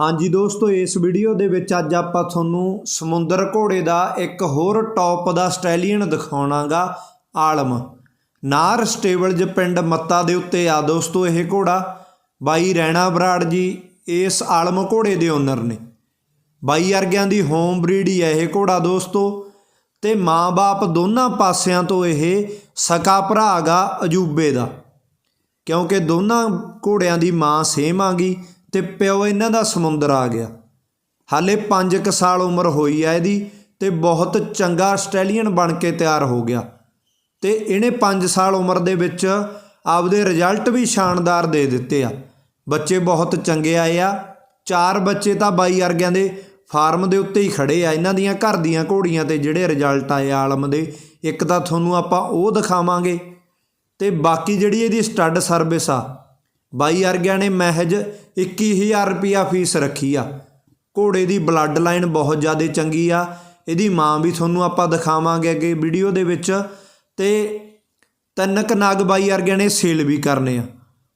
ਹਾਂਜੀ ਦੋਸਤੋ, ਇਸ ਵੀਡੀਓ ਦੇ ਵਿੱਚ ਅੱਜ ਆਪਾਂ ਤੁਹਾਨੂੰ ਸਮੁੰਦਰ ਘੋੜੇ ਦਾ ਇੱਕ ਹੋਰ ਟੌਪ ਦਾ ਸਟੈਲੀਅਨ ਦਿਖਾਉਣਾਗਾ, ਆਲਮ। ਨਾਰ ਸਟੇਬਲਜ ਪਿੰਡ ਮੱਤਾ ਦੇ ਉੱਤੇ ਆ ਦੋਸਤੋ ਇਹ ਘੋੜਾ। ਬਾਈ ਰੈਣਾ ਬਰਾੜ ਜੀ, ਇਸ ਆਲਮ ਘੋੜੇ ਦੇ ਓਨਰ ਨੇ। ਬਾਈ ਵਰਗਿਆਂ ਦੀ ਹੋਮ ਬਰੀਡ ਹੀ ਹੈ ਇਹ ਘੋੜਾ ਦੋਸਤੋ। ਤੇ ਮਾਂ-ਬਾਪ ਦੋਨਾਂ ਪਾਸਿਆਂ ਤੋਂ ਇਹ ਸਕਾ ਭਰਾ ਗਾ, ਅਜੂਬੇ ਦਾ। ਕਿਉਂਕਿ ਦੋਨਾਂ ਘੋੜਿਆਂ ਦੀ ਮਾਂ ਸੇਮ ਆ ਗਈ ਤੇ ਪਿਓ ਇਹਨਾਂ ਦਾ ਸਮੁੰਦਰ ਆ ਗਿਆ। ਹਾਲੇ 5 ਕੁ ਸਾਲ ਉਮਰ ਹੋਈ ਆ ਇਹਦੀ ਤੇ ਬਹੁਤ ਚੰਗਾ ਆਸਟ੍ਰੇਲੀਅਨ ਬਣ ਕੇ ਤਿਆਰ ਹੋ ਗਿਆ। ਤੇ ਇਹਨੇ 5 ਸਾਲ ਉਮਰ ਦੇ ਵਿੱਚ ਆਪਦੇ ਰਿਜ਼ਲਟ ਵੀ ਸ਼ਾਨਦਾਰ ਦੇ ਦਿੱਤੇ ਆ। ਬੱਚੇ ਬਹੁਤ ਚੰਗੇ ਆਏ ਆ। ਚਾਰ ਬੱਚੇ ਤਾਂ ਬਾਈ ਵਰਗਿਆਂ ਦੇ ਫਾਰਮ ਦੇ ਉੱਤੇ ਹੀ ਖੜੇ ਆ। ਇਹਨਾਂ ਦੀਆਂ ਘਰ ਦੀਆਂ ਘੋੜੀਆਂ ਤੇ ਜਿਹੜੇ ਰਿਜ਼ਲਟ ਆਏ ਆਲਮ ਦੇ, ਇੱਕ ਤਾਂ ਤੁਹਾਨੂੰ ਆਪਾਂ ਉਹ ਦਿਖਾਵਾਂਗੇ। ਤੇ ਬਾਕੀ ਜਿਹੜੀ ਇਹਦੀ ਸਟੱਡ ਸਰਵਿਸ ਆ ਬਾਈ ਵਰਗਿਆਂ ਨੇ ਮਹਿਜ 21000 ਰੁਪਿਆ ਫੀਸ ਰੱਖੀ ਆ। ਘੋੜੇ ਦੀ ਬਲੱਡ ਲਾਈਨ ਬਹੁਤ ਜ਼ਿਆਦਾ ਚੰਗੀ ਆ। ਇਹਦੀ ਮਾਂ ਵੀ ਤੁਹਾਨੂੰ ਆਪਾਂ ਦਿਖਾਵਾਂਗੇ ਅੱਗੇ ਵੀਡੀਓ ਦੇ ਵਿੱਚ। ਤੇ ਤਿੰਨ ਕ ਬਾਈ ਵਰਗਿਆਂ ਨੇ ਸੇਲ ਵੀ ਕਰਨੇ ਆ।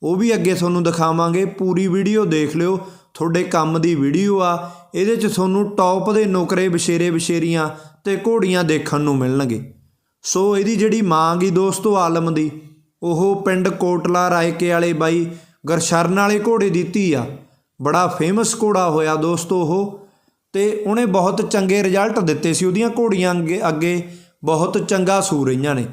ਉਹ ਵੀ ਅੱਗੇ ਤੁਹਾਨੂੰ ਦਿਖਾਵਾਂਗੇ। ਪੂਰੀ ਵੀਡੀਓ ਦੇਖ ਲਿਓ। ਤੁਹਾਡੇ ਕੰਮ ਦੀ ਵੀਡੀਓ ਆ। ਇਹਦੇ 'ਚ ਤੁਹਾਨੂੰ ਟੌਪ ਦੇ ਨੌਕਰੇ ਵਿਸ਼ੇਰੇ ਵਿਸ਼ੇਰੀਆਂ ਤੇ ਘੋੜੀਆਂ ਦੇਖਣ ਨੂੰ ਮਿਲਣਗੇ। ਸੋ ਇਹਦੀ ਜਿਹੜੀ ਮਾਂ ਗਈ ਦੋਸਤੋ, ਆਲਮ ਦੀ ਉਹ ਪਿੰਡ ਕੋਟਲਾ ਰਾਏਕੇ ਵਾਲੇ ਬਾਈ ਗਰਸ਼ਰਨ ਵਾਲੇ ਘੋੜੇ ਦੀ ਧੀ ਆ। ਬੜਾ ਫੇਮਸ ਘੋੜਾ ਹੋਇਆ ਦੋਸਤੋ ਉਹ ਤੇ ਉਹਨੇ ਬਹੁਤ ਚੰਗੇ ਰਿਜ਼ਲਟ ਦਿੱਤੇ ਸੀ ਉਹਦੀਆਂ ਘੋੜੀਆਂ ਅੱਗੇ ਅੱਗੇ ਬਹੁਤ ਚੰਗਾ ਸੂ ਰਹੀਆਂ ਨੇ।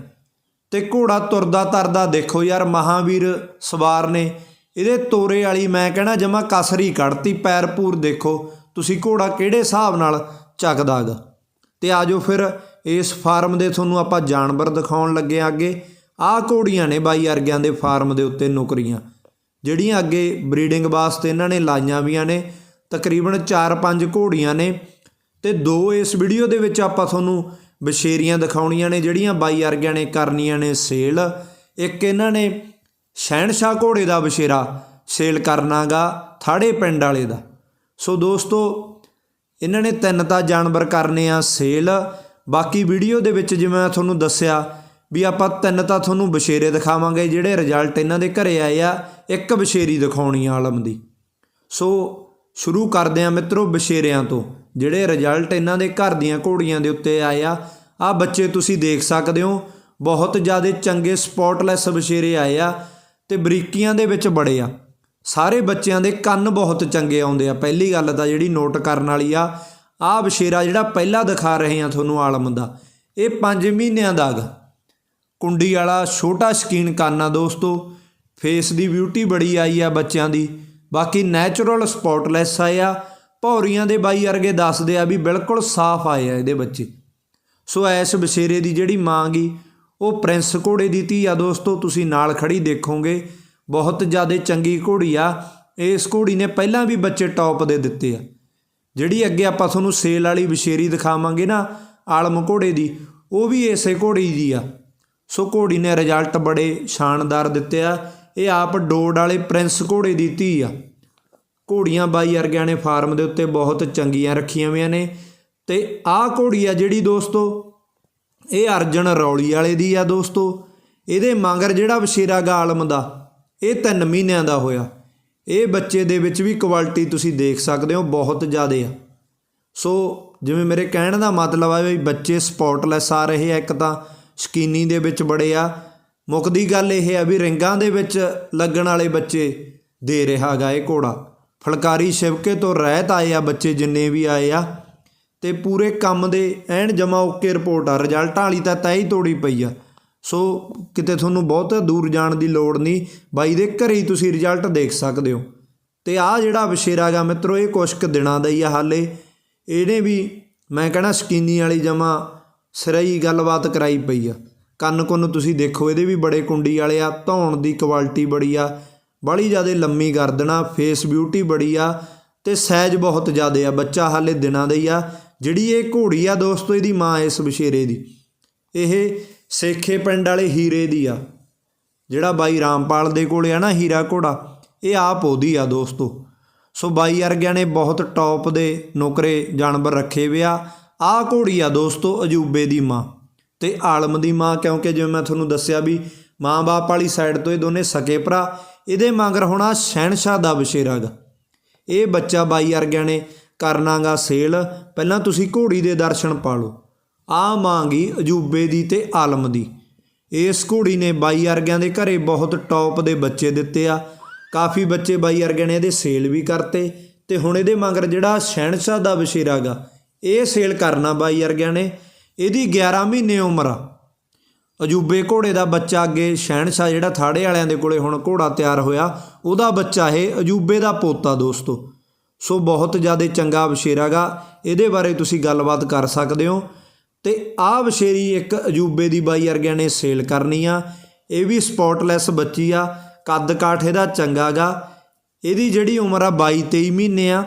ਤੇ ਘੋੜਾ ਤੁਰਦਾ ਤਰਦਾ ਦੇਖੋ ਯਾਰ ਮਹਾਵੀਰ ਸਵਾਰ ਨੇ। ਇਹਦੇ ਤੋਰੇ ਵਾਲੀ ਮੈਂ ਕਹਿਣਾ ਜਮਾ ਕਸਰੀ ਕੱਢਤੀ, ਪੈਰ ਪੂਰ ਦੇਖੋ ਤੁਸੀਂ ਘੋੜਾ ਕਿਹੜੇ ਹਿਸਾਬ ਨਾਲ ਚੱਕਦਾ ਗਾ ਤੇ ਆਜੋ ਫਿਰ ਇਸ ਫਾਰਮ ਦੇ ਤੁਹਾਨੂੰ ਆਪਾਂ ਜਾਨਵਰ ਦਿਖਾਉਣ ਲੱਗੇ ਹਾਂ ਅੱਗੇ। ਆਹ ਘੋੜੀਆਂ ਨੇ ਬਾਈ ਅਰਗਿਆਂ ਦੇ ਫਾਰਮ ਦੇ ਉੱਤੇ ਨੌਕਰੀਆਂ। ਜਿਹੜੀਆਂ ਅੱਗੇ ਬਰੀਡਿੰਗ ਵਾਸਤੇ ਇਹਨਾਂ ਨੇ ਲਾਈਆਂ ਵੀਆਂ ਨੇ, ਤਕਰੀਬਨ 4-5 ਘੋੜੀਆਂ ਨੇ ਤੇ ਦੋ ਇਸ ਵੀਡੀਓ ਦੇ ਵਿੱਚ ਆਪਾਂ ਤੁਹਾਨੂੰ ਬਸ਼ੇਰੀਆਂ ਦਿਖਾਉਣੀਆਂ ਨੇ, ਜਿਹੜੀਆਂ ਬਾਈ ਅਰਗਿਆਂ ਨੇ ਕਰਨੀਆਂ ਨੇ ਸੇਲ। ਇੱਕ ਇਹਨਾਂ ਨੇ ਸ਼ਹਿਨਸ਼ਾਹ ਘੋੜੇ ਦਾ ਬਸ਼ੇਰਾ ਸੇਲ ਕਰਨਾਗਾ, ਥਾੜੇ ਪਿੰਡ ਵਾਲੇ ਦਾ। ਸੋ ਦੋਸਤੋ, ਇਹਨਾਂ ਨੇ ਤਿੰਨ ਤਾਂ ਜਾਨਵਰ ਕਰਨੇ ਆ ਸੇਲ। ਬਾਕੀ ਵੀਡੀਓ ਦੇ ਵਿੱਚ ਜਿਵੇਂ ਤੁਹਾਨੂੰ ਦੱਸਿਆ ਵੀ ਆਪਾਂ ਤਿੰਨ ਤਾਂ ਤੁਹਾਨੂੰ ਬਸ਼ੇਰੇ ਦਿਖਾਵਾਂਗੇ, ਜਿਹੜੇ ਰਿਜ਼ਲਟ ਇਹਨਾਂ ਦੇ ਘਰੇ ਆਏ ਆ, ਇੱਕ ਬਸ਼ੇਰੀ ਦਿਖਾਉਣੀ ਆ ਆਲਮ ਦੀ। ਸੋ ਸ਼ੁਰੂ ਕਰਦੇ ਆ ਮਿੱਤਰੋ ਬਸ਼ੇਰਿਆਂ ਤੋਂ, ਜਿਹੜੇ ਰਿਜ਼ਲਟ ਇਹਨਾਂ ਦੇ ਘਰ ਦੀਆਂ ਘੋੜੀਆਂ ਦੇ ਉੱਤੇ ਆਏ ਆ। ਆ ਬੱਚੇ ਤੁਸੀਂ ਦੇਖ ਸਕਦੇ ਹੋ, ਬਹੁਤ ਜ਼ਿਆਦਾ ਚੰਗੇ ਸਪੌਟਲੈਸ ਬਸ਼ੇਰੇ ਆਏ ਆ ਤੇ ਬਰੀਕੀਆਂ ਦੇ ਵਿੱਚ ਬੜੇ ਆ। ਸਾਰੇ ਬੱਚਿਆਂ ਦੇ ਕੰਨ ਬਹੁਤ ਚੰਗੇ ਆਉਂਦੇ ਆ। ਪਹਿਲੀ ਗੱਲ ਤਾਂ ਜਿਹੜੀ ਨੋਟ ਕਰਨ ਵਾਲੀ ਆ, ਆਹ ਬਸ਼ੇਰਾ ਜਿਹੜਾ ਪਹਿਲਾਂ ਦਿਖਾ ਰਹੇ ਆ ਤੁਹਾਨੂੰ ਆਲਮ ਦਾ, ਇਹ 5 ਮਹੀਨਿਆਂ ਦਾ ਗਾ। ਕੁੰਡੀ ਵਾਲਾ ਛੋਟਾ ਸ਼ਕੀਨ ਕੰਨ ਆ ਦੋਸਤੋ ਫੇਸ ਦੀ ਬਿਊਟੀ ਬੜੀ ਆਈ ਆ ਬੱਚਿਆਂ ਦੀ। ਬਾਕੀ ਨੈਚੁਰਲ ਸਪੌਟਲੈਸ ਆਇਆ ਭੌਰੀਆਂ ਦੇ ਬਾਈ ਵਰਗੇ ਦੱਸਦੇ ਆ ਵੀ ਬਿਲਕੁਲ ਸਾਫ਼ ਆਏ ਆ ਇਹਦੇ ਬੱਚੇ। ਸੋ ਐਸ ਬਸ਼ੇਰੇ ਦੀ ਜਿਹੜੀ ਮਾਂ ਗਈ ਉਹ ਪ੍ਰਿੰਸ ਘੋੜੇ ਦੀ ਧੀ ਆ ਦੋਸਤੋ, ਤੁਸੀਂ ਨਾਲ ਖੜੀ ਦੇਖੋਗੇ। ਬਹੁਤ ਜ਼ਿਆਦਾ ਚੰਗੀ ਘੋੜੀ ਆ। ਇਸ ਘੋੜੀ ਨੇ ਪਹਿਲਾਂ ਵੀ ਬੱਚੇ ਟੌਪ ਦੇ ਦਿੱਤੇ ਆ। ਜਿਹੜੀ ਅੱਗੇ ਆਪਾਂ ਤੁਹਾਨੂੰ ਸੇਲ ਵਾਲੀ ਬਸ਼ੇਰੀ ਦਿਖਾਵਾਂਗੇ ਨਾ, ਆਲਮ ਘੋੜੇ ਦੀ, ਉਹ ਵੀ ਇਸੇ ਘੋੜੀ ਦੀ ਆ। ਸੋ ਘੋੜੀ ਨੇ ਰਿਜ਼ਲਟ ਬੜੇ ਸ਼ਾਨਦਾਰ ਦਿੱਤੇ ਆ। ਇਹ ਆਪ ਡੋਡ ਵਾਲੇ ਪ੍ਰਿੰਸ ਘੋੜੇ ਦੀ ਧੀ ਆ। ਘੋੜੀਆਂ ਬਾਈ ਵਰਗਿਆਂ ਨੇ ਫਾਰਮ ਦੇ ਉੱਤੇ ਬਹੁਤ ਚੰਗੀਆਂ ਰੱਖੀਆਂ ਹੋਈਆਂ ਨੇ। ਤੇ ਆਹ ਘੋੜੀ ਆ ਜਿਹੜੀ ਦੋਸਤੋ, ਇਹ ਅਰਜਨ ਰੌਲੀ ਵਾਲੇ ਦੀ ਆ ਦੋਸਤੋ। ਇਹਦੇ ਮੰਗਰ ਜਿਹੜਾ ਵਸ਼ੇਰਾ ਗਾ ਦਾ, ਇਹ 3 ਮਹੀਨਿਆਂ ਦਾ ਹੋਇਆ। ਇਹ ਬੱਚੇ ਦੇ ਵਿੱਚ ਵੀ ਕੁਆਲਿਟੀ ਤੁਸੀਂ ਦੇਖ ਸਕਦੇ ਹੋ, ਬਹੁਤ ਜ਼ਿਆਦਾ ਆ। ਸੋ ਜਿਵੇਂ ਮੇਰੇ ਕਹਿਣ ਦਾ ਮਤਲਬ ਆ ਵੀ ਬੱਚੇ ਸਪੌਟਲੈਸ ਆ ਰਹੇ ਆ ਇੱਕ ਤਾਂ। ਸਕੀਨੀ ਦੇ ਵਿੱਚ ਬੜੇ ਆ। ਮੁੱਕਦੀ ਗੱਲ ਇਹ ਆ ਵੀ ਰਿੰਗਾਂ ਦੇ ਵਿੱਚ ਲੱਗਣ ਵਾਲੇ ਬੱਚੇ ਦੇ ਰਿਹਾ ਗਾ ਇਹ ਘੋੜਾ। ਫਲਕਾਰੀ ਸ਼ਿਵਕੇ ਤੋਂ ਰਹਿਤ ਆਏ ਆ ਬੱਚੇ ਜਿੰਨੇ ਵੀ ਆਏ ਆ ਤੇ ਪੂਰੇ ਕੰਮ ਦੇ ਐਨ ਜਮਾ ਓਕੇ ਰਿਪੋਰਟ ਆ। ਰਿਜ਼ਲਟਾਂ ਵਾਲੀ ਤਾਂ ਤੈ ਹੀ ਤੋੜੀ ਪਈ ਆ। ਸੋ ਕਿਤੇ ਤੁਹਾਨੂੰ ਬਹੁਤ ਦੂਰ ਜਾਣ ਦੀ ਲੋੜ ਨਹੀਂ। ਬਾਈ ਦੇ ਘਰੇ ਹੀ ਤੁਸੀਂ ਰਿਜ਼ਲਟ ਦੇਖ ਸਕਦੇ ਹੋ। ਤੇ ਆਹ ਜਿਹੜਾ ਬਸ਼ੇਰਾ ਗਾ ਮਿੱਤਰੋ, ਇਹ ਕੁਛ ਕੁ ਦਿਨਾਂ ਦਾ ਹੀ ਆ ਹਾਲੇ। ਇਹਨੇ ਵੀ ਮੈਂ ਕਹਣਾ ਸਕੀਨੀ ਵਾਲੀ ਜਮਾ ਸਿਰਈ ਗੱਲਬਾਤ ਕਰਾਈ ਪਈ ਆ। ਕੰਨ ਕੁੰਨ ਤੁਸੀਂ ਦੇਖੋ, ਇਹਦੇ ਵੀ ਬੜੇ ਕੁੰਡੀ ਵਾਲੇ ਆ, ਧੌਣ ਦੀ ਕੁਆਲਿਟੀ ਬੜੀ ਆ ਬੜੀ ਜ਼ਿਆਦਾ ਲੰਮੀ ਗਰਦਨਾ ਫੇਸ ਬਿਊਟੀ ਬੜੀ ਆ ਤੇ ਸਾਈਜ਼ ਬਹੁਤ ਜ਼ਿਆਦਾ ਆ, ਬੱਚਾ ਹਾਲੇ ਦਿਨਾਂ ਦਾ ਹੀ ਆ। ਜਿਹੜੀ ਇਹ ਘੋੜੀ ਆ ਦੋਸਤੋ, ਇਹਦੀ ਮਾਂ ਇਸ ਬਸ਼ੇਰੇ ਦੀ। ਇਹ ਸੇਖੇ ਪਿੰਡ ਵਾਲੇ ਹੀਰੇ ਦੀ ਆ, ਜਿਹੜਾ ਬਾਈ ਰਾਮਪਾਲ ਦੇ ਕੋਲੇ ਆ ਨਾ ਹੀਰਾ ਘੋੜਾ, ਇਹ ਆਪ ਉਹਦੀ ਆ ਦੋਸਤੋ। ਸੋ ਬਾਈ ਵਰਗਿਆਂ ਨੇ ਬਹੁਤ ਟੌਪ ਦੇ ਨੌਕਰੇ, ਜਾਨਵਰ ਰੱਖੇ ਵੇ ਆ ਆਹ ਘੋੜੀ ਆ ਦੋਸਤੋ ਅਜੂਬੇ ਦੀ ਮਾਂ ਤੇ ਆਲਮ ਦੀ ਮਾਂ, ਕਿਉਂਕਿ ਜਿਵੇਂ ਮੈਂ ਤੁਹਾਨੂੰ ਦੱਸਿਆ ਵੀ ਮਾਂ-ਬਾਪ ਵਾਲੀ ਸਾਈਡ ਤੋਂ ਇਹ ਦੋਨੇ ਸਕੇ ਭਰਾ, ਇਹਦੇ ਮਗਰ ਹੋਣਾ ਸ਼ਹਿਨशाह ਦਾ ਬਸ਼ੇਰਾ ਗਾ। ਇਹ ਬੱਚਾ ਬਾਈ ਵਰਗਿਆਂ ਨੇ ਕਰਨਾਗਾ ਸੇਲ, ਪਹਿਲਾਂ ਤੁਸੀਂ ਘੋੜੀ ਦੇ ਦਰਸ਼ਨ ਪਾ ਲਓ ਆ ਮੰਗੀ ਅਜੂਬੇ ਦੀ ਤੇ ਆਲਮ ਦੀ। ਇਸ ਘੋੜੀ ਨੇ ਬਾਈ ਵਰਗਿਆਂ ਦੇ ਘਰੇ ਬਹੁਤ ਟੌਪ ਦੇ ਬੱਚੇ ਦਿੱਤੇ ਆ। ਕਾਫੀ ਬੱਚੇ ਬਾਈ ਵਰਗਿਆਂ ਨੇ ਇਹਦੇ ਸੇਲ ਵੀ ਕਰਤੇ ਤੇ ਹੁਣ ਇਹਦੇ ਮਗਰ ਜਿਹੜਾ ਸ਼ਹਿਨਸ਼ਾਹ ਦਾ ਵਸ਼ੀਰਾ ਇਹ ਸੇਲ ਕਰਨਾ ਬਾਈ ਵਰਗਿਆਂ ਨੇ। ਇਹਦੀ 11 ਮਹੀਨੇ ਉਮਰ ਆ। ਅਜੂਬੇ ਘੋੜੇ ਦਾ ਬੱਚਾ ਅੱਗੇ ਸ਼ਹਿਨਸ਼ਾਹ ਜਿਹੜਾ ਥਾੜੇ ਵਾਲਿਆਂ ਦੇ ਕੋਲੇ ਹੁਣ ਘੋੜਾ ਤਿਆਰ ਹੋਇਆ, ਉਹਦਾ ਬੱਚਾ ਇਹ ਅਜੂਬੇ ਦਾ ਪੋਤਾ ਦੋਸਤੋ। ਸੋ ਬਹੁਤ ਜ਼ਿਆਦਾ ਚੰਗਾ ਵਸ਼ੇਰਾ ਗਾ। ਇਹਦੇ ਬਾਰੇ ਤੁਸੀਂ ਗੱਲਬਾਤ ਕਰ ਸਕਦੇ ਹੋ। ਤੇ ਆਹ ਵਸ਼ੇਰੀ ਇੱਕ ਅਜੂਬੇ ਦੀ ਬਾਈ ਵਰਗਿਆਂ ਨੇ ਸੇਲ ਕਰਨੀ ਆ। ਇਹ ਵੀ ਸਪੌਟਲੈਸ ਬੱਚੀ ਆ। ਕੱਦ ਕਾਠ ਇਹਦਾ ਚੰਗਾ ਗਾ। ਇਹਦੀ ਜਿਹੜੀ ਉਮਰ ਆ 22 23 ਮਹੀਨੇ ਆ।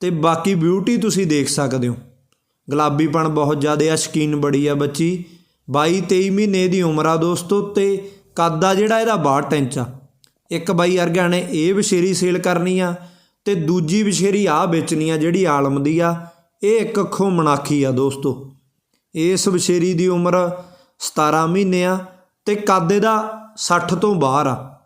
ਤੇ ਬਾਕੀ ਬਿਊਟੀ ਤੁਸੀਂ ਦੇਖ ਸਕਦੇ ਹੋ। ਗੁਲਾਬੀਪਣ ਬਹੁਤ ਜ਼ਿਆਦਾ ਆ ਸ਼ਕੀਨ ਬੜੀ ਆ ਬੱਚੀ। 22 23 ਮਹੀਨੇ ਦੀ ਉਮਰ ਆ ਦੋਸਤੋ ਤੇ ਕੱਦ ਆ ਜਿਹੜਾ ਇਹਦਾ 62 ਇੰਚ ਆ। ਇੱਕ ਬਾਈ ਵਰਗਿਆਂ ਨੇ ਇਹ ਵਿਸ਼ੇਰੀ ਸੇਲ ਕਰਨੀ ਆ ਤੇ ਦੂਜੀ ਵਿਸ਼ੇਰੀ ਆ ਵੇਚਣੀ ਆ ਜਿਹੜੀ ਆਲਮ ਦੀ ਆ। ਇਹ ਇੱਕ ਅੱਖੋਂ ਮਨਾਖੀ ਆ ਦੋਸਤੋ। ਇਸ ਵਿਸ਼ੇਰੀ ਦੀ ਉਮਰ 17 ਮਹੀਨੇ ਆ ਤੇ ਕੱਦ ਇਹਦਾ 60 ਤੋਂ ਬਾਹਰ ਆ।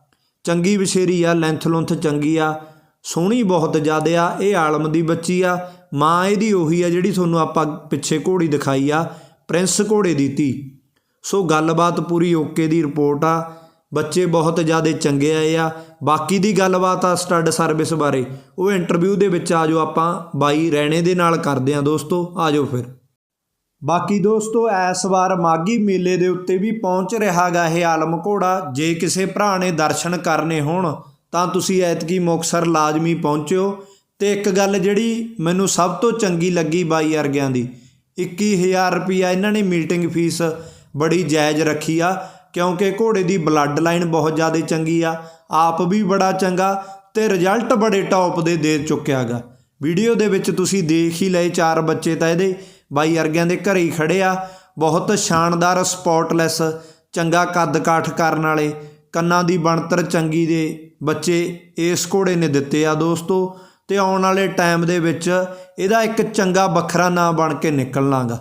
ਚੰਗੀ ਵਿਸ਼ੇਰੀ ਆ ਲੈਂਥ ਲੁੰਥ ਚੰਗੀ ਆ। ਸੋਹਣੀ ਬਹੁਤ ਜ਼ਿਆਦਾ ਆ, ਇਹ ਆਲਮ ਦੀ ਬੱਚੀ ਆ। ਮਾਂ ਇਹਦੀ ਉਹੀ ਆ ਜਿਹੜੀ ਤੁਹਾਨੂੰ ਆਪਾਂ ਪਿੱਛੇ ਘੋੜੀ ਦਿਖਾਈ ਆ, ਪ੍ਰਿੰਸ ਘੋੜੇ ਦੀ ਧੀ। ਸੋ ਗੱਲਬਾਤ ਪੂਰੀ ਓਕੇ ਦੀ ਰਿਪੋਰਟ ਆ। ਬੱਚੇ ਬਹੁਤ ਜ਼ਿਆਦਾ ਚੰਗੇ ਆਏ ਆ। ਬਾਕੀ ਦੀ ਗੱਲਬਾਤ ਆ ਸਟੱਡ ਸਰਵਿਸ ਬਾਰੇ। ਉਹ ਇੰਟਰਵਿਊ ਦੇ ਵਿੱਚ ਆਜੋ ਆਪਾਂ। ਬਾਈ ਰਹਿਣੇ ਦੇ ਨਾਲ ਕਰਦੇ ਆ ਦੋਸਤੋ ਆਜੋ ਫਿਰ। ਬਾਕੀ ਦੋਸਤੋ ਇਸ ਵਾਰ ਮਾਗੀ ਮੇਲੇ ਦੇ ਉੱਤੇ ਵੀ ਪਹੁੰਚ ਰਿਹਾਗਾ ਇਹ ਆਲਮ ਘੋੜਾ। ਜੇ ਕਿਸੇ ਭਰਾ ਨੇ ਦਰਸ਼ਨ ਕਰਨੇ ਹੋਣ ਤਾਂ ਤੁਸੀਂ ਐਤਕੀ ਮੁਕਸਰ ਲਾਜ਼ਮੀ ਪਹੁੰਚਿਓ। ਤੇ ਇੱਕ ਗੱਲ ਜਿਹੜੀ ਮੈਨੂੰ ਸਭ ਤੋਂ ਚੰਗੀ ਲੱਗੀ ਬਾਈ ਅਰਗਿਆਂ ਦੀ 21000 ਰੁਪਿਆ ਇਹਨਾਂ ਨੇ ਮੀਟਿੰਗ ਫੀਸ ਬੜੀ ਜਾਇਜ਼ ਰੱਖੀ ਆ, ਕਿਉਂਕਿ ਘੋੜੇ ਦੀ ਬਲੱਡ ਲਾਈਨ ਬਹੁਤ ਜ਼ਿਆਦਾ ਚੰਗੀ ਆ, ਆਪ ਵੀ ਬੜਾ ਚੰਗਾ ਤੇ ਰਿਜ਼ਲਟ ਬੜੇ ਟੌਪ ਦੇ ਦੇ ਚੁੱਕਿਆਗਾ ਵੀਡੀਓ ਦੇ ਵਿੱਚ ਤੁਸੀਂ ਦੇਖ ਹੀ ਲਏ ਚਾਰ ਬੱਚੇ ਤਾਂ ਇਹਦੇ, ਬਾਈ ਅਰਗਿਆਂ ਦੇ ਘਰੇ ਹੀ ਖੜੇ ਆ, ਬਹੁਤ ਸ਼ਾਨਦਾਰ ਸਪੌਟਲੈਸ, ਚੰਗਾ ਕੱਦ ਕਾਠ ਕਰਨ ਵਾਲੇ ਕੰਨਾਂ ਦੀ ਬਣਤਰ ਚੰਗੀ ਦੇ ਬੱਚੇ ਇਸ ਘੋੜੇ ਨੇ ਦਿੱਤੇ ਆ ਦੋਸਤੋ, ਤੇ ਆਉਣ ਵਾਲੇ ਟਾਈਮ ਦੇ ਵਿੱਚ ਇਹਦਾ ਇੱਕ ਚੰਗਾ ਵੱਖਰਾ ਨਾਂ ਬਣ ਕੇ ਨਿਕਲਣਾਗਾ।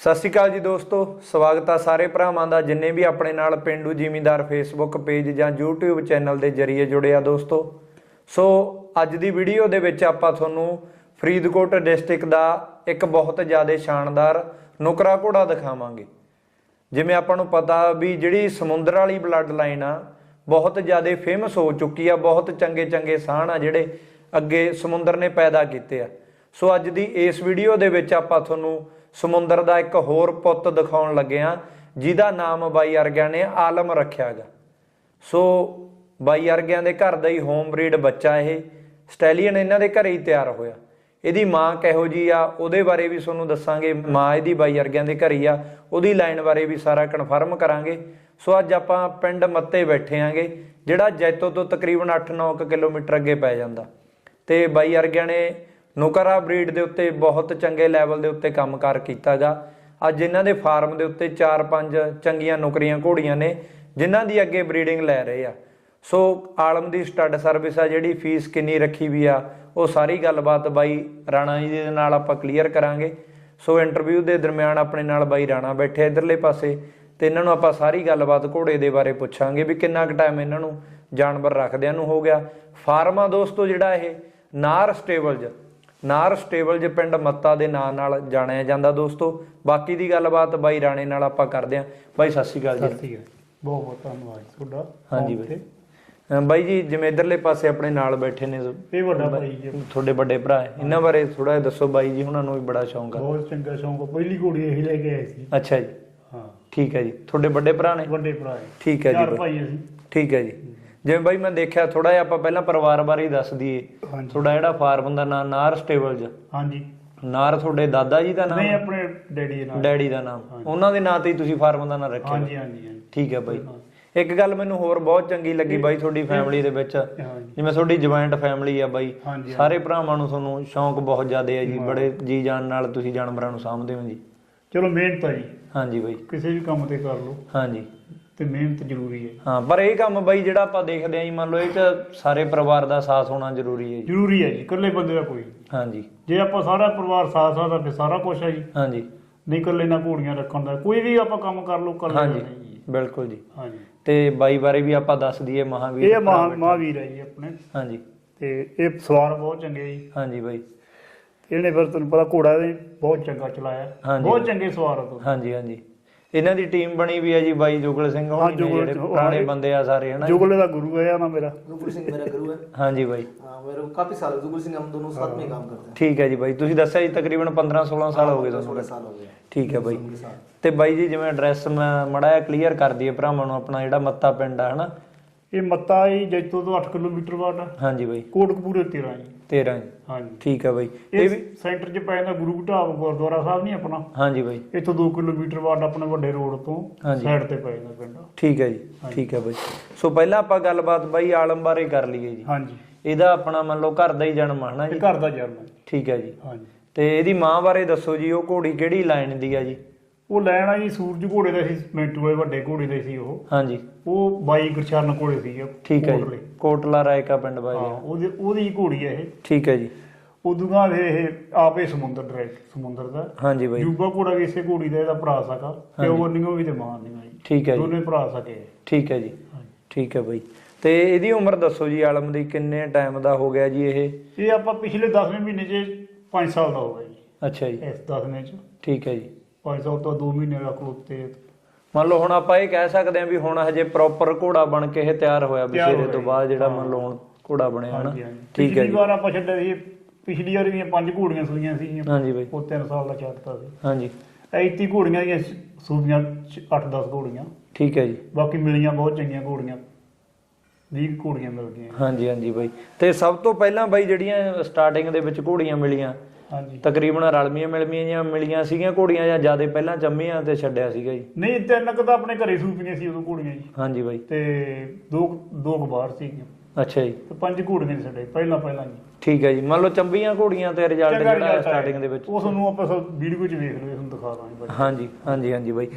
ਸਤਿ ਸ਼੍ਰੀ ਅਕਾਲ ਜੀ ਦੋਸਤੋ, ਸਵਾਗਤ ਆ ਸਾਰੇ ਭਰਾਵਾਂ ਦਾ, ਜਿੰਨੇ ਵੀ ਆਪਣੇ ਨਾਲ ਪਿੰਡੂ ਜ਼ਿਮੀਂਦਾਰ ਫੇਸਬੁੱਕ ਪੇਜ ਜਾਂ YouTube ਚੈਨਲ ਦੇ ਜਰੀਏ ਜੁੜੇ ਆ ਦੋਸਤੋ। ਸੋ, ਅੱਜ ਦੀ ਵੀਡੀਓ ਦੇ ਵਿੱਚ ਆਪਾਂ ਤੁਹਾਨੂੰ ਫਰੀਦਕੋਟ ਡਿਸਟ੍ਰਿਕਟ ਦਾ ਇੱਕ ਬਹੁਤ ਜ਼ਿਆਦਾ ਸ਼ਾਨਦਾਰ ਨੁਕਰਾ ਘੋੜਾ ਦਿਖਾਵਾਂਗੇ। ਜਿਵੇਂ ਆਪਾਂ ਨੂੰ ਪਤਾ ਵੀ ਜਿਹੜੀ ਸਮੁੰਦਰ ਵਾਲੀ ਬਲੱਡ ਲਾਈਨ ਆ, ਬਹੁਤ ਜ਼ਿਆਦਾ ਫੇਮਸ ਹੋ ਚੁੱਕੀ ਆ, ਬਹੁਤ ਚੰਗੇ ਚੰਗੇ ਸਾਹਣ ਆ ਜਿਹੜੇ ਅੱਗੇ ਸਮੁੰਦਰ ਨੇ ਪੈਦਾ ਕੀਤੇ ਆ। ਸੋ ਅੱਜ ਦੀ ਇਸ ਵੀਡੀਓ ਦੇ ਵਿੱਚ ਆਪਾਂ ਤੁਹਾਨੂੰ ਸਮੁੰਦਰ ਦਾ ਇੱਕ ਹੋਰ ਪੁੱਤ ਦਿਖਾਉਣ ਲੱਗੇ ਆ, ਜਿਹਦਾ ਨਾਮ ਬਾਈ ਅਰਗਿਆਂ ਨੇ ਆਲਮ ਰੱਖਿਆਗਾ ਸੋ ਬਾਈ ਅਰਗਿਆਂ ਦੇ ਘਰ ਦਾ ਹੀ ਹੋਮ ਬਰੀਡ ਬੱਚਾ ਇਹ, ਸਟੈਲੀਅਨ ਇਹਨਾਂ ਦੇ ਘਰੇ ਹੀ ਤਿਆਰ ਹੋਇਆ। ਇਹਦੀ ਮਾਂ ਕਿਹੋ ਜੀ ਆ, ਉਹਦੇ ਬਾਰੇ ਵੀ ਤੁਹਾਨੂੰ ਦੱਸਾਂਗੇ। ਮਾਂ ਇਹਦੀ ਬਾਈ ਅਰਗਿਆਂ ਦੇ ਘਰੀ ਆ, ਉਹਦੀ ਲਾਈਨ ਬਾਰੇ ਵੀ ਸਾਰਾ ਕਨਫਰਮ ਕਰਾਂਗੇ। ਸੋ ਅੱਜ ਆਪਾਂ ਪਿੰਡ ਮੱਤੇ ਬੈਠੇ ਆਂਗੇ, ਜਿਹੜਾ ਜੈਤੋ ਤੋਂ ਤਕਰੀਬਨ 8-9 ਕਿਲੋਮੀਟਰ ਅੱਗੇ ਪੈ ਜਾਂਦਾ। ਤੇ ਬਾਈ ਅਰਗਿਆਂ ਨੇ ਨੁਕਰਾ ਬਰੀਡ ਦੇ ਉੱਤੇ ਬਹੁਤ ਚੰਗੇ ਲੈਵਲ ਦੇ ਉੱਤੇ ਕੰਮਕਾਰ ਕੀਤਾਗਾ ਅੱਜ ਇਹਨਾਂ ਦੇ ਫਾਰਮ ਦੇ ਉੱਤੇ 4-5 ਚੰਗੀਆਂ ਨੁਕਰੀਆਂ ਘੋੜੀਆਂ ਨੇ, ਜਿਨ੍ਹਾਂ ਦੀ ਅੱਗੇ ਬਰੀਡਿੰਗ ਲੈ ਰਹੇ ਆ। ਸੋ ਆਲਮ ਦੀ ਸਟੱਡ ਸਰਵਿਸ ਆ ਜਿਹੜੀ ਫੀਸ ਕਿੰਨੀ ਰੱਖੀ ਵੀ ਆ ਉਹ ਸਾਰੀ ਗੱਲਬਾਤ ਬਾਈ ਰਾਣਾ ਜੀ ਦੇ ਨਾਲ ਆਪਾਂ ਕਲੀਅਰ ਕਰਾਂਗੇ। ਸੋ ਇੰਟਰਵਿਊ ਦੇ ਦਰਮਿਆਨ ਆਪਣੇ ਨਾਲ ਬਾਈ ਰਾਣਾ ਬੈਠੇ ਇਧਰਲੇ ਪਾਸੇ ਤੇ ਇਹਨਾਂ ਨੂੰ ਆਪਾਂ ਸਾਰੀ ਗੱਲਬਾਤ ਘੋੜੇ ਦੇ ਬਾਰੇ ਪੁੱਛਾਂਗੇ ਵੀ ਕਿੰਨਾ ਕੁ ਟਾਈਮ ਇਹਨਾਂ ਨੂੰ ਜਾਨਵਰ ਰੱਖਦਿਆਂ ਨੂੰ ਹੋ ਗਿਆ। ਫਾਰਮਾ ਦੋਸਤੋ ਜਿਹੜਾ ਇਹ ਨਾਰ ਸਟੇਬਲਜ ਨਾਰ ਸਟੇਬਲਜ ਪਿੰਡ ਮੱਤਾ ਦੇ ਨਾਂ ਨਾਲ ਜਾਣਿਆ ਜਾਂਦਾ ਦੋਸਤੋ। ਬਾਕੀ ਦੀ ਗੱਲਬਾਤ ਬਾਈ ਰਾਣੇ ਨਾਲ ਆਪਾਂ ਕਰਦੇ ਆਂ। ਬਾਈ ਸਤਿ ਸ਼੍ਰੀ ਅਕਾਲ ਜੀ। ਠੀਕ ਹੈ ਬਹੁਤ ਬਹੁਤ ਧੰਨਵਾਦ ਤੁਹਾਡਾ। ਹਾਂਜੀ ਬਾਈ। ਬਾਈ ਜੀ ਜਿਵੇਂ ਇਧਰਲੇ ਪਾਸੇ ਆਪਣੇ ਨਾਲ ਬੈਠੇ ਨੇ। ਇਹ ਵੱਡਾ ਭਾਈ ਜੀ ਤੁਹਾਡੇ ਵੱਡੇ ਭਰਾ। ਇਹਨਾਂ ਬਾਰੇ ਥੋੜਾ ਜਿਹਾ ਦੱਸੋ ਬਾਈ ਜੀ ਉਹਨਾਂ ਨੂੰ ਵੀ ਬੜਾ ਸ਼ੌਂਕ ਆ। ਬਹੁਤ ਚੰਗਾ ਸ਼ੌਂਕ ਆ। ਪਹਿਲੀ ਘੋੜੀ ਇਹੀ ਲੈ ਕੇ ਆਏ ਸੀ। ਅੱਛਾ ਜੀ। ਹਾਂ। ਠੀਕ ਹੈ ਜੀ। ਤੁਹਾਡੇ ਵੱਡੇ ਭਰਾ ਨੇ? ਵੱਡੇ ਭਰਾ ਹੈ। ਠੀਕ ਹੈ ਜੀ। ਚਾਰ। ਭਾਈ ਅਸੀਂ। ਠੀਕ ਹੈ ਜੀ। ਜਿਵੇਂ ਬਾਈ ਮੈਂ ਦੇਖਿਆ ਥੋੜਾ ਜਿਹਾ ਆਪਾਂ ਪਹਿਲਾਂ ਪਰਿਵਾਰ ਬਾਰੇ ਹੀ ਦੱਸ ਦਈਏ। ਤੁਹਾਡਾ ਜਿਹੜਾ ਫਾਰਮ ਦਾ ਨਾਮ ਨਾਰ ਸਟੇਬਲਜ ਹਾਂਜੀ। ਨਾਰ ਤੁਹਾਡੇ ਦਾਦਾ ਜੀ ਦਾ ਨਹੀਂ ਨਾਮ ਆਪਣੇ ਡੈਡੀ ਦੇ ਨਾਲ ਡੈਡੀ ਦਾ ਨਾਮ। ਉਹਨਾਂ ਦੇ ਨਾਂ ਤੇ ਹੀ ਤੁਸੀਂ ਫਾਰਮ ਦਾ ਨਾਮ ਰੱਖਿਆ ਹਾਂਜੀ ਹਾਂਜੀ ਠੀਕ ਹੈ ਬਾਈ। ਇੱਕ ਗੱਲ ਮੈਨੂੰ ਹੋਰ ਬਹੁਤ ਚੰਗੀ ਲੱਗੀ ਬਾਈ ਤੁਹਾਡੀ ਫੈਮਿਲੀ ਦੇ ਵਿੱਚ। ਜਿਵੇਂ ਤੁਹਾਡੀ ਜੁਆਇੰਟ ਫੈਮਿਲੀ ਆ ਬਾਈ। ਸਾਰੇ ਭਰਾਵਾਂ ਨੂੰ ਤੁਹਾਨੂੰ ਸ਼ੌਂਕ ਬਹੁਤ ਜ਼ਿਆਦਾ ਹੈ ਜੀ। ਬੜੇ ਜੀ ਜਾਨ ਨਾਲ ਤੁਸੀਂ ਜਾਨਵਰਾਂ ਨੂੰ ਸਾਂਭਦੇ ਹੋ ਜੀ। ਚਲੋ ਮਿਹਨਤ ਆ ਜੀ। ਹਾਂਜੀ ਬਾਈ। ਕਿਸੇ ਵੀ ਕੰਮ ਤੇ ਕਰ ਲਓ। ਹਾਂਜੀ। ਤੇ ਮਿਹਨਤ ਜ਼ਰੂਰੀ ਹੈ। ਹਾਂ ਪਰ ਇਹ ਕੰਮ ਬਾਈ ਜਿਹੜਾ ਆਪਾਂ ਦੇਖਦੇ ਆਂ ਜੀ ਮੰਨ ਲਓ ਇਹ ਚ ਸਾਰੇ ਪਰਿਵਾਰ ਦਾ ਸਾਥ ਹੋਣਾ ਜ਼ਰੂਰੀ ਹੈ ਜੀ। ਜ਼ਰੂਰੀ ਹੈ ਜੀ ਇਕੱਲੇ ਬੰਦੇ ਦਾ ਕੋਈ। ਹਾਂਜੀ। ਜੇ ਆਪਾਂ ਸਾਰਾ ਪਰਿਵਾਰ ਸਾਥ ਆ ਫਿਰ ਸਾਰਾ ਕੁਝ ਹੈ ਜੀ। ਹਾਂਜੀ। ਨਹੀਂ ਇਕੱਲੇ ਨਾ ਘੋੜੀਆਂ ਰੱਖਣ ਦਾ। ਕੋਈ ਵੀ ਆਪਾਂ ਕੰਮ ਕਰ ਲਓ ਇਕੱਲੇ ਹਾਂਜੀ। ਬਿਲਕੁਲ ਜੀ। ਹਾਂਜੀ। ਤੇ ਬਾਈ ਬਾਰੇ ਵੀ ਆਪਾਂ ਦੱਸ ਦਈਏ ਮਹਾਵੀਰ ਇਹ ਮਹਾ ਮਹਾਵੀਰ ਹੈ ਜੀ ਆਪਣੇ। ਹਾਂਜੀ। ਤੇ ਇਹ ਸਵਾਰ ਬਹੁਤ ਚੰਗੇ ਜੀ। ਹਾਂਜੀ ਬਾਈ। ਇਹਨੇ ਫਿਰ ਤੁਹਾਨੂੰ ਪਤਾ ਘੋੜਾ ਇਹ ਬਹੁਤ ਚੰਗਾ ਚਲਾਇਆ। ਹਾਂਜੀ। ਬਹੁਤ ਚੰਗੇ ਸਵਾਰ ਆ ਤੁਸੀਂ ਹਾਂਜੀ ਹਾਂਜੀ। ਇਹਨਾਂ ਦੀ ਟੀਮ ਬਣੀ ਵੀ ਹੈ ਜੀ ਬਾਈ ਜੁਗਲ ਸਿੰਘ ਹਾਂ, ਹੋਣੀ ਨੇ ਜੁਗਲ- ਜਿਹੜੇ ਉਹ ਪੁਰਾਣੇ ਹਾਂ। ਬੰਦੇ ਆ ਸਾਰੇ ਹਨਾ ਜੁਗਲੇ ਦਾ ਗੁਰੂ ਹੈ ਨਾ ਮੇਰਾ जुगल सिंह मेरा गुरु है ਹਾਂਜੀ ਬਾਈ हाँ मेरे को काफी साल जुगल सिंह हम दोनों साथ में ही काम करते हैं ਠੀਕ ਹੈ ਜੀ ਬਾਈ ਤੁਸੀਂ ਦੱਸਿਆ ਜੀ ਤਕਰੀਬਨ 15 16 ਸਾਲ ਹੋ ਗਏ ਤੁਹਾਨੂੰ सोलह साल हो गए ਠੀਕ ਹੈ ਬਾਈ उनके साथ ਤੇ ਬਾਈ ਜੀ ਜਿਵੇਂ ਐਡਰੈਸ ਮੈਂ ਮੜਾ ਜਿਹਾ ਕਲੀਅਰ ਕਰ ਦਈਏ ਭਰਾਵਾਂ ਨੂੰ ਆਪਣਾ ਜਿਹੜਾ ਮੱਤਾ ਪਿੰਡ ਆ ਹਨਾ ਇਹ ਮੱਤਾ ਜੀ ਜੈਤੋ ਤੋਂ 8 ਕਿਲੋਮੀਟਰ ਬਾਅਦ ਆ। ਹਾਂਜੀ ਬਾਈ ਕੋਟਕਪੂਰੇ 13 ਜੀ 13 ਜੀ ਹਾਂਜੀ। ਠੀਕ ਹੈ ਬਾਈ। ਇਹ ਵੀ ਸੈਂਟਰ 'ਚ ਪੈ ਜਾਂਦਾ ਗੁਰੂ ਘਟਾਬ ਗੁਰਦੁਆਰਾ ਸਾਹਿਬ ਨਹੀਂ ਆਪਣਾ? ਹਾਂਜੀ ਬਾਈ। ਇੱਥੋਂ 2 ਕਿਲੋਮੀਟਰ ਬਾਅਦ ਆਪਣੇ ਵੱਡੇ ਰੋਡ ਤੋਂ। ਸਾਈਡ ਤੇ ਪੈ ਜਾਂਦਾ ਪਿੰਡ। ਠੀਕ ਹੈ ਜੀ ਠੀਕ ਹੈ ਬਾਈ। ਸੋ ਪਹਿਲਾਂ ਆਪਾਂ ਗੱਲਬਾਤ ਬਾਈ ਆਲਮ ਬਾਰੇ ਕਰ ਲਈਏ ਜੀ। ਹਾਂਜੀ। ਇਹਦਾ ਆਪਣਾ ਮੰਨ ਲਓ ਘਰ ਦਾ ਹੀ ਜਨਮ ਆ ਹਨਾ ਇਹ ਜੀ ਘਰ ਦਾ ਜਨਮ ਹੈ ਠੀਕ ਹੈ ਜੀ। ਹਾਂਜੀ। ਤੇ ਇਹਦੀ ਮਾਂ ਬਾਰੇ ਦੱਸੋ ਜੀ ਉਹ ਘੋੜੀ ਕਿਹੜੀ ਲਾਈਨ ਦੀ ਆ ਜੀ? ਉਹ ਲੈਣ ਜੀ ਸੂਰਜ ਘੋੜੇ ਦਾ ਸੀ ਮਿੰਟੂ ਵਾਲੇ ਵੱਡੇ ਘੋੜੇ ਦੇ ਸੀ ਉਹ। ਹਾਂਜੀ। ਉਹ ਬਾਈ ਗੁਰਚਰਨ ਘੋੜੇ ਸੀ ਠੀਕ ਹੈ ਕੋਟਲੇ। ਜੀ। ਕੋਟਲਾ। ਰਾਇਕਾ ਪਿੰਡ ਬਾਈ ਹਾਂ ਉਹਦੀ ਉਹਦੀ ਘੋੜੀ ਹੈ ਇਹ। ਠੀਕ ਹੈ ਜੀ। ਉਦੋਂ ਫਿਰ ਇਹ ਆਪੇ ਸਮੁੰਦਰ ਡਾਇਰੈਕਟ ਸਮੁੰਦਰ ਦਾ। ਹਾਂਜੀ ਬਾਈ। ਜੂਬਾ ਘੋੜਾ ਵੀ ਇਸੇ ਘੋੜੀ ਦਾ ਇਹਦਾ ਭਰਾ ਸਕਾ। ਤੇ ਉਹ ਨਿੰਗੋ ਵੀ ਤੇ ਮਾਂ ਨਿੰਗੋ ਜੀ। ਠੀਕ ਹੈ ਜੀ। ਦੋਨੇ ਭਰਾ ਸਕੇ। ਠੀਕ ਹੈ ਜੀ। ਠੀਕ ਹੈ ਬਾਈ। ਤੇ ਇਹਦੀ ਉਮਰ ਦੱਸੋ ਜੀ ਆਲਮ ਦੀ ਕਿੰਨੇ ਟਾਈਮ ਦਾ ਹੋ ਗਿਆ ਜੀ ਇਹ? ਇਹ ਆਪਾਂ ਪਿਛਲੇ 10ਵੇਂ ਮਹੀਨੇ 'ਚ 5 ਸਾਲ ਦਾ ਹੋ ਗਿਆ ਜੀ। ਅੱਛਾ ਜੀ। ਇਸ 10ਵੇਂ 'ਚ। ਠੀਕ ਹੈ ਜੀ। 5 ਸਾਲ ਤੋਂ 2 ਮਹੀਨੇ ਦਾ ਖਲੋਤੇ ਮੰਨ ਲਓ ਹੁਣ ਆਪਾਂ ਇਹ ਕਹਿ ਸਕਦੇ ਹਾਂ ਵੀ ਹੁਣ ਹਜੇ ਪ੍ਰੋਪਰ ਘੋੜਾ ਬਣ ਕੇ ਇਹ ਤਿਆਰ ਹੋਇਆ ਤਿਆਰ ਬਸ਼ੇਰੇ ਹੋਇਆ ਤੋਂ ਜੀ। ਬਾਅਦ ਜਿਹੜਾ। ਮੰਨ ਲਓ ਹੁਣ ਘੋੜਾ ਬਣਿਆ ਹਨਾ। ਹਾਂਜੀ ਹਾਂਜੀ। ਠੀਕ ਹੈ ਪਿਛਲੀ ਜੀ। ਵਾਰ ਆਪਾਂ ਛੱਡਿਆ ਸੀ ਪਿਛਲੀ ਵਾਰ ਦੀਆਂ ਪੰਜ ਘੋੜੀਆਂ ਸੂਈਆਂ ਸੀ ਹਾਂਜੀ ਬਾਈ। ਉਹ 3 ਸਾਲ ਦਾ ਛੱਡਤਾ ਸੀ। ਹਾਂਜੀ। ਐਤੀ ਘੋੜੀਆਂ ਦੀਆਂ ਸੂਈਆਂ 8-10 ਘੋੜੀਆਂ। ਠੀਕ ਹੈ ਜੀ। ਬਾਕੀ ਮਿਲੀਆਂ ਬਹੁਤ ਚੰਗੀਆਂ ਘੋੜੀਆਂ। 20 ਘੋੜੀਆਂ ਮਿਲ ਗਈਆਂ। ਹਾਂਜੀ ਹਾਂਜੀ ਬਾਈ। ਤੇ ਸਭ ਤੋਂ ਪਹਿਲਾਂ ਬਾਈ ਜਿਹੜੀਆਂ ਸਟਾਰਟਿੰਗ ਦੇ ਵਿੱਚ ਘੋੜੀਆਂ ਮਿਲੀਆਂ ਹਾਂਜੀ। ਤਕਰੀਬਨ ਰਲਮੀਆਂ ਮਿਲਮੀਆਂ ਜਾਂ ਮਿਲੀਆਂ ਸੀਗੀਆਂ ਘੋੜੀਆਂ ਜਾਂ ਜ਼ਿਆਦਾ ਪਹਿਲਾਂ ਜੰਮੀਆਂ ਤੇ ਛੱਡਿਆ ਸੀਗਾ ਜੀ। ਨਹੀਂ ਤਿੰਨ ਕੁ ਤਾਂ ਆਪਣੇ ਘਰੇ ਸੂਪੀਆਂ ਸੀ ਉਦੋਂ ਘੋੜੀਆਂ ਜੀ। ਹਾਂਜੀ ਬਾਈ। ਤੇ ਦੋ ਦੋ ਕੁ ਬਾਹਰ ਸੀਗੀਆਂ। ਅੱਛਾ ਜੀ। ਤੇ ਪੰਜ ਘੋੜੀਆਂ ਛੱਡੇ ਪਹਿਲਾਂ ਪਹਿਲਾਂ ਜੀ। ਠੀਕ ਹੈ ਜੀ। ਮੰਨ ਲਓ ਚੰਬੀਆਂ ਘੋੜੀਆਂ ਤੇ ਰਿਜ਼ਲਟ ਚੰਗਾ ਜਿਹੜਾ result ਸਟਾਰਟਿੰਗ। ਦੇ ਵਿੱਚ। ਉਹ ਤੁਹਾਨੂੰ ਆਪਾਂ ਸਭ ਵੀਡੀਓ 'ਚ ਵੇਖ ਲਓ ਤੁਹਾਨੂੰ ਦਿਖਾ ਦਾਂਗੇ ਬਾਈ। ਹਾਂਜੀ ਹਾਂਜੀ ਹਾਂਜੀ ਬਾਈ।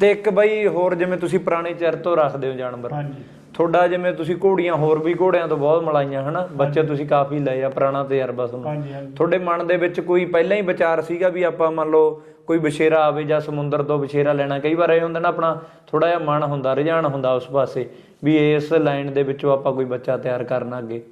ਤੇ ਇੱਕ ਬਾਈ ਹੋਰ ਜਿਵੇਂ ਤੁਸੀਂ ਪੁਰਾਣੇ ਚਿਰ ਤੋਂ ਰੱਖਦੇ ਹੋ ਜਾਨਵਰ। ਹਾਂਜੀ। ਤੁਹਾਡਾ ਜਿਵੇਂ ਤੁਸੀਂ ਘੋੜੀਆਂ ਹੋਰ ਵੀ ਘੋੜਿਆਂ ਤੋਂ ਬਹੁਤ ਮਲਾਈਆਂ ਹਨਾ? ਬੱਚੇ ਤੁਸੀਂ ਕਾਫੀ ਲਏ ਆ ਪੁਰਾਣਾ ਤਜਰਬਾ ਤੁਹਾਨੂੰ ਤੁਹਾਡੇ ਮਨ ਦੇ ਵਿੱਚ ਕੋਈ ਪਹਿਲਾਂ ਹੀ ਵਿਚਾਰ ਸੀਗਾ ਵੀ ਆਪਾਂ ਮੰਨ ਲਓ ਕੋਈ ਬਸ਼ੇਰਾ ਆਵੇ ਜਾਂ ਸਮੁੰਦਰ ਤੋਂ ਬਸ਼ੇਰਾ ਲੈਣਾ? ਕਈ ਵਾਰ ਇਹ ਹੁੰਦਾ ਨਾ ਆਪਣਾ ਥੋੜਾ ਜਿਹਾ ਮਨ ਹੁੰਦਾ ਰੁਝਾਨ ਹੁੰਦਾ ਉਸ ਪਾਸੇ ਵੀ ਇਸ ਲਾਈਨ ਦੇ ਵਿੱਚੋਂ ਆਪਾਂ ਕੋਈ ਬੱਚਾ ਤਿਆਰ ਕਰਨਾ ਅੱਗੇ।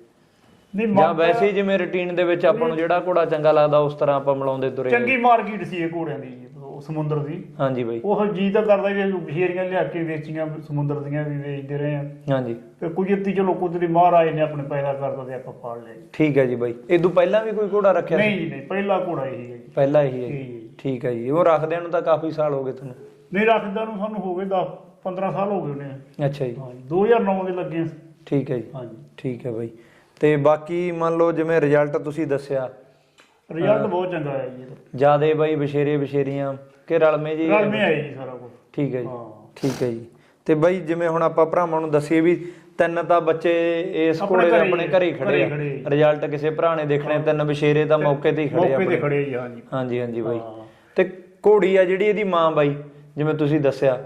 ਨਹੀਂ ਜਾਂ ਵੈਸੇ ਜਿਵੇਂ ਰੁਟੀਨ ਦੇ ਵਿੱਚ ਆਪਾਂ ਨੂੰ ਜਿਹੜਾ ਘੋੜਾ ਚੰਗਾ ਲੱਗਦਾ ਉਸ ਤਰ੍ਹਾਂ ਆਪਾਂ ਮਲਾਉਂਦੇ ਤੁਰੇ ਚੰਗੀ ਮਾਰਕੀਟ ਸੀ ਇਹ ਘੋੜਿਆਂ ਦੀ। ਸਮੁੰਦਰ ਦੀ। ਹਾਂਜੀ ਬਾਈ। ਉਹ ਜੀ ਤਾਂ ਕਰਦਾ ਵੀ ਬਸ਼ੇਰੀਆਂ ਲਿਆ ਕੇ ਵੇਚੀਆਂ ਸਮੁੰਦਰ ਦੀਆਂ ਵੀ ਵੇਚਦੇ ਰਹੇ ਆ। ਹਾਂਜੀ। ਤੇ ਕੁਦਰਤੀ ਚਲੋ ਕੁਦਰਤੀ ਮਹਾਰਾਜ ਨੇ ਆਪਣੇ ਪੈਦਾ ਕਰਦਾ ਤੇ ਆਪਾਂ ਪਾਲ ਲਿਆ ਜੀ। ਠੀਕ ਹੈ ਜੀ ਬਾਈ। ਇਦੋਂ ਪਹਿਲਾਂ ਵੀ ਕੋਈ ਘੋੜਾ ਰੱਖਿਆ ਨਹੀਂ ਜੀ ਨਹੀਂ ਪਹਿਲਾ ਘੋੜਾ ਇਹੀ ਹੈ ਜੀ। ਪਹਿਲਾਂ ਹੀ ਹੈ ਜੀ। ਜੀ। ਠੀਕ ਹੈ ਜੀ। ਉਹ ਰੱਖਦਿਆਂ ਨੂੰ ਤਾਂ ਕਾਫੀ ਸਾਲ ਹੋ ਗਏ ਤੁਹਾਨੂੰ। ਨਹੀਂ ਰੱਖਦਾ ਨੂੰ ਸਾਨੂੰ ਹੋ ਗਏ 10 15 ਸਾਲ ਹੋ ਗਏ ਉਹਨੇ। ਅੱਛਾ ਜੀ। ਹਾਂਜੀ 2009 ਦੇ ਲੱਗੇ। ਠੀਕ ਹੈ ਜੀ। ਹਾਂਜੀ। ਠੀਕ ਹੈ ਬਾਈ। ਤੇ ਬਾਕੀ ਮੰਨ ਲਓ ਜਿਵੇਂ ਰਿਜ਼ਲਟ ਤੁਸੀਂ ਦੱਸਿਆ। ਰਿਜ਼ਲਟ ਬਹੁਤ ਚੰਗਾ ਆਇਆ ਜੀ ਜਿਆਦੇ ਬਾਈ ਬਸ਼ੇਰੇ ਬਸ਼ੇਰੀਆਂ ਕਿ ਰਲਮੇ ਜੀ? ਰਲ ਮੇ ਆਏ ਜੀ ਸਾਰਾ ਕੁਝ ਠੀਕ ਹੈ ਜੀ ਹਾਂ। ਠੀਕ ਹੈ ਜੀ। ਤੇ ਬਾਈ ਜਿਵੇਂ ਹੁਣ ਆਪਾਂ ਭਰਾਵਾਂ ਨੂੰ ਦੱਸੀਏ ਵੀ ਤਿੰਨ ਤਾਂ ਬੱਚੇ ਇਸ ਆਪਣੇ ਘਰੇ ਹੀ ਆਪਣੇ ਘਰੇ ਹੀ ਖੜੇ ਘਰੇ ਆ ਖੜੇ ਹੀ। ਰਿਜ਼ਲਟ ਕਿਸੇ ਭਰਾ ਨੇ ਦੇਖਣੇ ਤਿੰਨ ਬਸ਼ੇਰੇ ਤਾਂ ਮੌਕੇ ਤੇ ਹੀ ਖੜੇ ਆ ਮੌਕੇ ਤੇ ਆਪਣੇ। ਖੜੇ ਜੀ ਹਾਂਜੀ। ਹਾਂਜੀ ਹਾਂਜੀ ਬਾਈ। ਹਾਂ। ਤੇ ਘੋੜੀ ਆ ਜਿਹੜੀ ਇਹਦੀ ਮਾਂ ਬਾਈ ਜਿਵੇਂ ਤੁਸੀਂ ਦੱਸਿਆ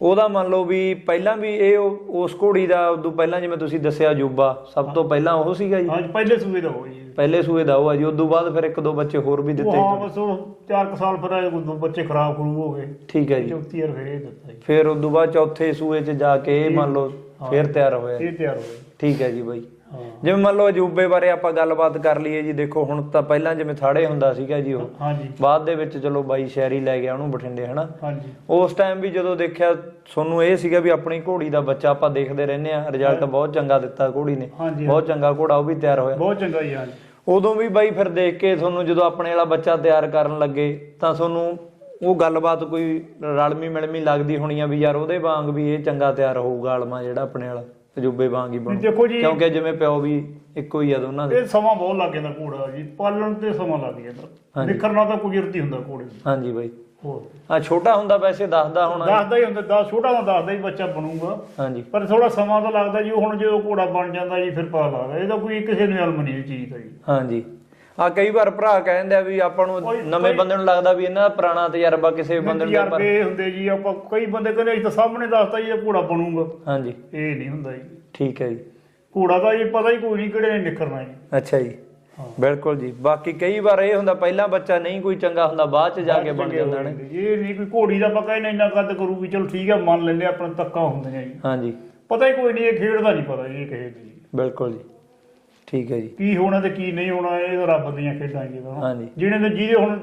ਉਹਦਾ ਮੰਨ ਲਓ ਵੀ ਪਹਿਲਾਂ ਵੀ ਇਹ ਉਹ- ਉਸ ਘੋੜੀ ਦਾ ਉਦੋਂ ਪਹਿਲਾਂ ਜਿਵੇਂ ਤੁਸੀਂ ਦੱਸਿਆ ਜੂਬਾ ਸਭ ਤੋਂ ਪਹਿਲਾਂ ਉਹ ਸੀਗਾ ਜੀ? ਹਾਂਜੀ ਪਹਿਲੇ ਸੂਏ ਦਾ ਹੋ ਜੀ। ਪਹਿਲੇ ਸੂਏ ਦਾ ਉਹ ਆ ਜੀ ਉਦੋਂ ਬਾਅਦ ਫਿਰ ਇੱਕ ਦੋ ਬੱਚੇ ਹੋਰ ਵੀ ਉਹ ਦਿੱਤੇ ਹਾਂ ਬਸ ਉਹ ਚਾਰ ਕੁ ਸਾਲ ਫਿਰ ਆਏ, ਉਦੋਂ ਬੱਚੇ ਖਰਾਬ ਖਰੂ ਹੋ ਗਏ। ਠੀਕ ਹੈ ਜੀ। ਚੌਥੀ ਵਾਰ ਫਿਰ ਇਹ ਦਿੱਤਾ ਜੀ। ਫਿਰ ਉਦੋਂ ਬਾਅਦ ਚੌਥੇ ਸੂਏ 'ਚ ਜਾ ਕੇ ਇਹ ਮੰਨ ਲਓ ਹਾਂ। ਫਿਰ ਤਿਆਰ ਹੋਇਆ ਇਹ ਤਿਆਰ ਹੋਏ ਠੀਕ ਹੈ ਜੀ ਬਾਈ। ਹਾਂ ਜਿਵੇਂ ਮੰਨ ਲਓ ਅਜੂਬੇ ਬਾਰੇ ਆਪਾਂ ਗੱਲਬਾਤ ਕਰ ਲਈਏ ਜੀ ਦੇਖੋ ਹੁਣ ਤਾਂ ਪਹਿਲਾਂ ਜਿਵੇਂ ਥਾੜੇ ਹੁੰਦਾ ਸੀਗਾ ਜੀ ਉਹ। ਹਾਂਜੀ। ਬਾਅਦ ਦੇ ਵਿੱਚ ਚਲੋ ਬਾਈ ਸ਼ਹਿਰੀ ਲੈ ਗਿਆ ਉਹਨੂੰ ਬਠਿੰਡੇ ਹਨਾ? ਹਾਂਜੀ। ਉਸ ਟਾਈਮ ਵੀ ਜਦੋਂ ਦੇਖਿਆ ਤੁਹਾਨੂੰ ਇਹ ਸੀਗਾ ਵੀ ਆਪਣੀ ਘੋੜੀ ਦਾ ਬੱਚਾ ਆਪਾਂ ਦੇਖਦੇ ਰਹਿੰਦੇ ਆ ਰਿਜ਼ਲਟ ਬਹੁਤ ਚੰਗਾ ਦਿੱਤਾ ਘੋੜੀ ਨੇ। ਬਹੁਤ ਚੰਗਾ ਘੋੜਾ ਉਹ ਵੀ ਤਿਆਰ ਹੋਇਆ। ਬਹੁਤ ਚੰਗਾ ਜੀ ਹਾਂਜੀ। ਉਦੋਂ ਵੀ ਬਾਈ ਫਿਰ ਦੇਖ ਕੇ ਤੁਹਾਨੂੰ ਜਦੋਂ ਆਪਣੇ ਵਾਲਾ ਬੱਚਾ ਤਿਆਰ ਕਰਨ ਲੱਗੇ ਤਾਂ ਤੁਹਾਨੂੰ ਉਹ ਗੱਲਬਾਤ ਕੋਈ ਰਲਮੀ ਮਿਲਮੀ ਲੱਗਦੀ ਹੋਣੀ ਆ ਵੀ ਯਾਰ ਉਹਦੇ ਵਾਂਗ ਵੀ ਇਹ ਚੰਗਾ ਤਿਆਰ ਹੋਊਗਾ ਆਲਮਾ ਜਿਹੜਾ ਆਪਣੇ ਵਾਲਾ। ਅਜੂਬੇ ਵਾਂਗ ਹੀ ਬਣੂ। ਦੇਖੋ ਜੀ। ਕਿਉਂਕਿ ਜਿਵੇਂ ਪਿਓ ਵੀ ਇੱਕੋ ਹੀ ਆ ਦੋਨਾਂ ਦੇ। ਇਹ ਸਮਾਂ ਬਹੁਤ ਲੱਗ ਜਾਂਦਾ ਘੋੜਾ ਜੀ। ਪਾਲਣ ਤੇ ਸਮਾਂ ਲੱਗ ਜਾਂਦਾ। ਨਿਖਰਨਾ ਤਾਂ ਕੁਦਰਤੀ ਹੁੰਦਾ ਘੋੜੇ ਨੂੰ। ਹਾਂਜੀ ਬਾਈ। ਹੋਰ। ਆ ਛੋਟਾ ਹੁੰਦਾ ਵੈਸੇ ਦੱਸਦਾ ਹੋਣਾ। ਦੱਸਦਾ ਹੀ ਹੁੰਦਾ ਦਸ ਛੋਟਾ ਹੁੰਦਾ ਦੱਸਦਾ ਹੀ ਬੱਚਾ ਬਣੂਗਾ। ਹਾਂਜੀ। ਪਰ ਥੋੜਾ ਸਮਾਂ ਤਾਂ ਲੱਗਦਾ ਜੀ ਹੁਣ ਜਦੋਂ ਘੋੜਾ ਬਣ ਜਾਂਦਾ ਜੀ ਫਿਰ ਪਤਾ ਲੱਗਦਾ ਇਹਦਾ ਕੋਈ ਕਿਸੇ ਨੂੰ ਇਲਮ ਨਹੀਂ ਚੀਜ਼ ਦਾ ਜੀ। ਹਾਂਜੀ। ਆ ਕਈ ਵਾਰ ਭਰਾ ਕਹਿੰਦੇ ਆ ਵੀ ਆਪਾਂ ਨੂੰ ਨਵੇਂ ਬੰਦੇ ਨੂੰ ਲੱਗਦਾ ਵੀ ਇਹਨਾਂ ਦਾ ਪੁਰਾਣਾ ਤਜਰਬਾ ਕਿਸੇ ਬੰਦੇ ਨੂੰ ਪਰ ਇਹ ਹੁੰਦੇ ਜੀ ਆਪਾਂ ਕਈ ਬੰਦੇ ਕਹਿੰਦੇ ਅਸੀਂ ਤਾਂ ਸਾਹਮਣੇ ਦੱਸਤਾ ਜੀ ਇਹ ਘੋੜਾ ਬਣੂਗਾ। ਹਾਂਜੀ। ਇਹ ਨਹੀਂ ਹੁੰਦਾ ਜੀ। ਠੀਕ ਹੈ ਜੀ। ਘੋੜਾ ਦਾ ਇਹ ਪਤਾ ਹੀ ਕੋਈ ਨਹੀਂ ਕਿਹੜੇ ਨੇ ਨਿਕਲਣਾ ਜੀ। ਅੱਛਾ ਜੀ। ਬਿਲਕੁਲ ਜੀ। ਬਾਕੀ ਕਈ ਵਾਰ ਇਹ ਹੁੰਦਾ ਪਹਿਲਾਂ ਬੱਚਾ ਨਹੀਂ ਕੋਈ ਚੰਗਾ ਹੁੰਦਾ ਬਾਅਦ ਚ ਜਾ ਕੇ ਬਣ ਜਾਂਦਾ ਨੇ। ਇਹ ਨਹੀਂ ਕੋਈ ਘੋੜੀ ਦਾ ਪੱਕਾ ਇਹਨੇ ਇੰਨਾ ਕੱਦ ਕਰੂ ਵੀ ਚਲੋ ਠੀਕ ਆ ਮੰਨ ਲੈਂਦੇ ਆਪਣਾ ਤੱਕਾ ਹੁੰਦੀਆਂ ਜੀ। ਹਾਂਜੀ। ਪਤਾ ਹੀ ਕੋਈ ਨਹੀਂ ਇਹ ਖੇਡ ਦਾ ਨਹੀਂ ਪਤਾ ਜੀ ਇਹ ਦੀ। ਬਿਲਕੁਲ ਜੀ। ਠੀਕ ਹੈ ਜੀ। ਕੀ ਹੋਣਾ ਤੇ ਕੀ ਨਹੀਂ ਹੋਣਾ ਇਹ ਤਾਂ ਰੱਬ ਦੀਆਂ ਖੇਡਾਂ ਜੀ ਤਾਂ। ਹਾਂਜੀ। ਜਿਹਨੇ ਤੇ ਜਿਹਦੇ ਹੁਣ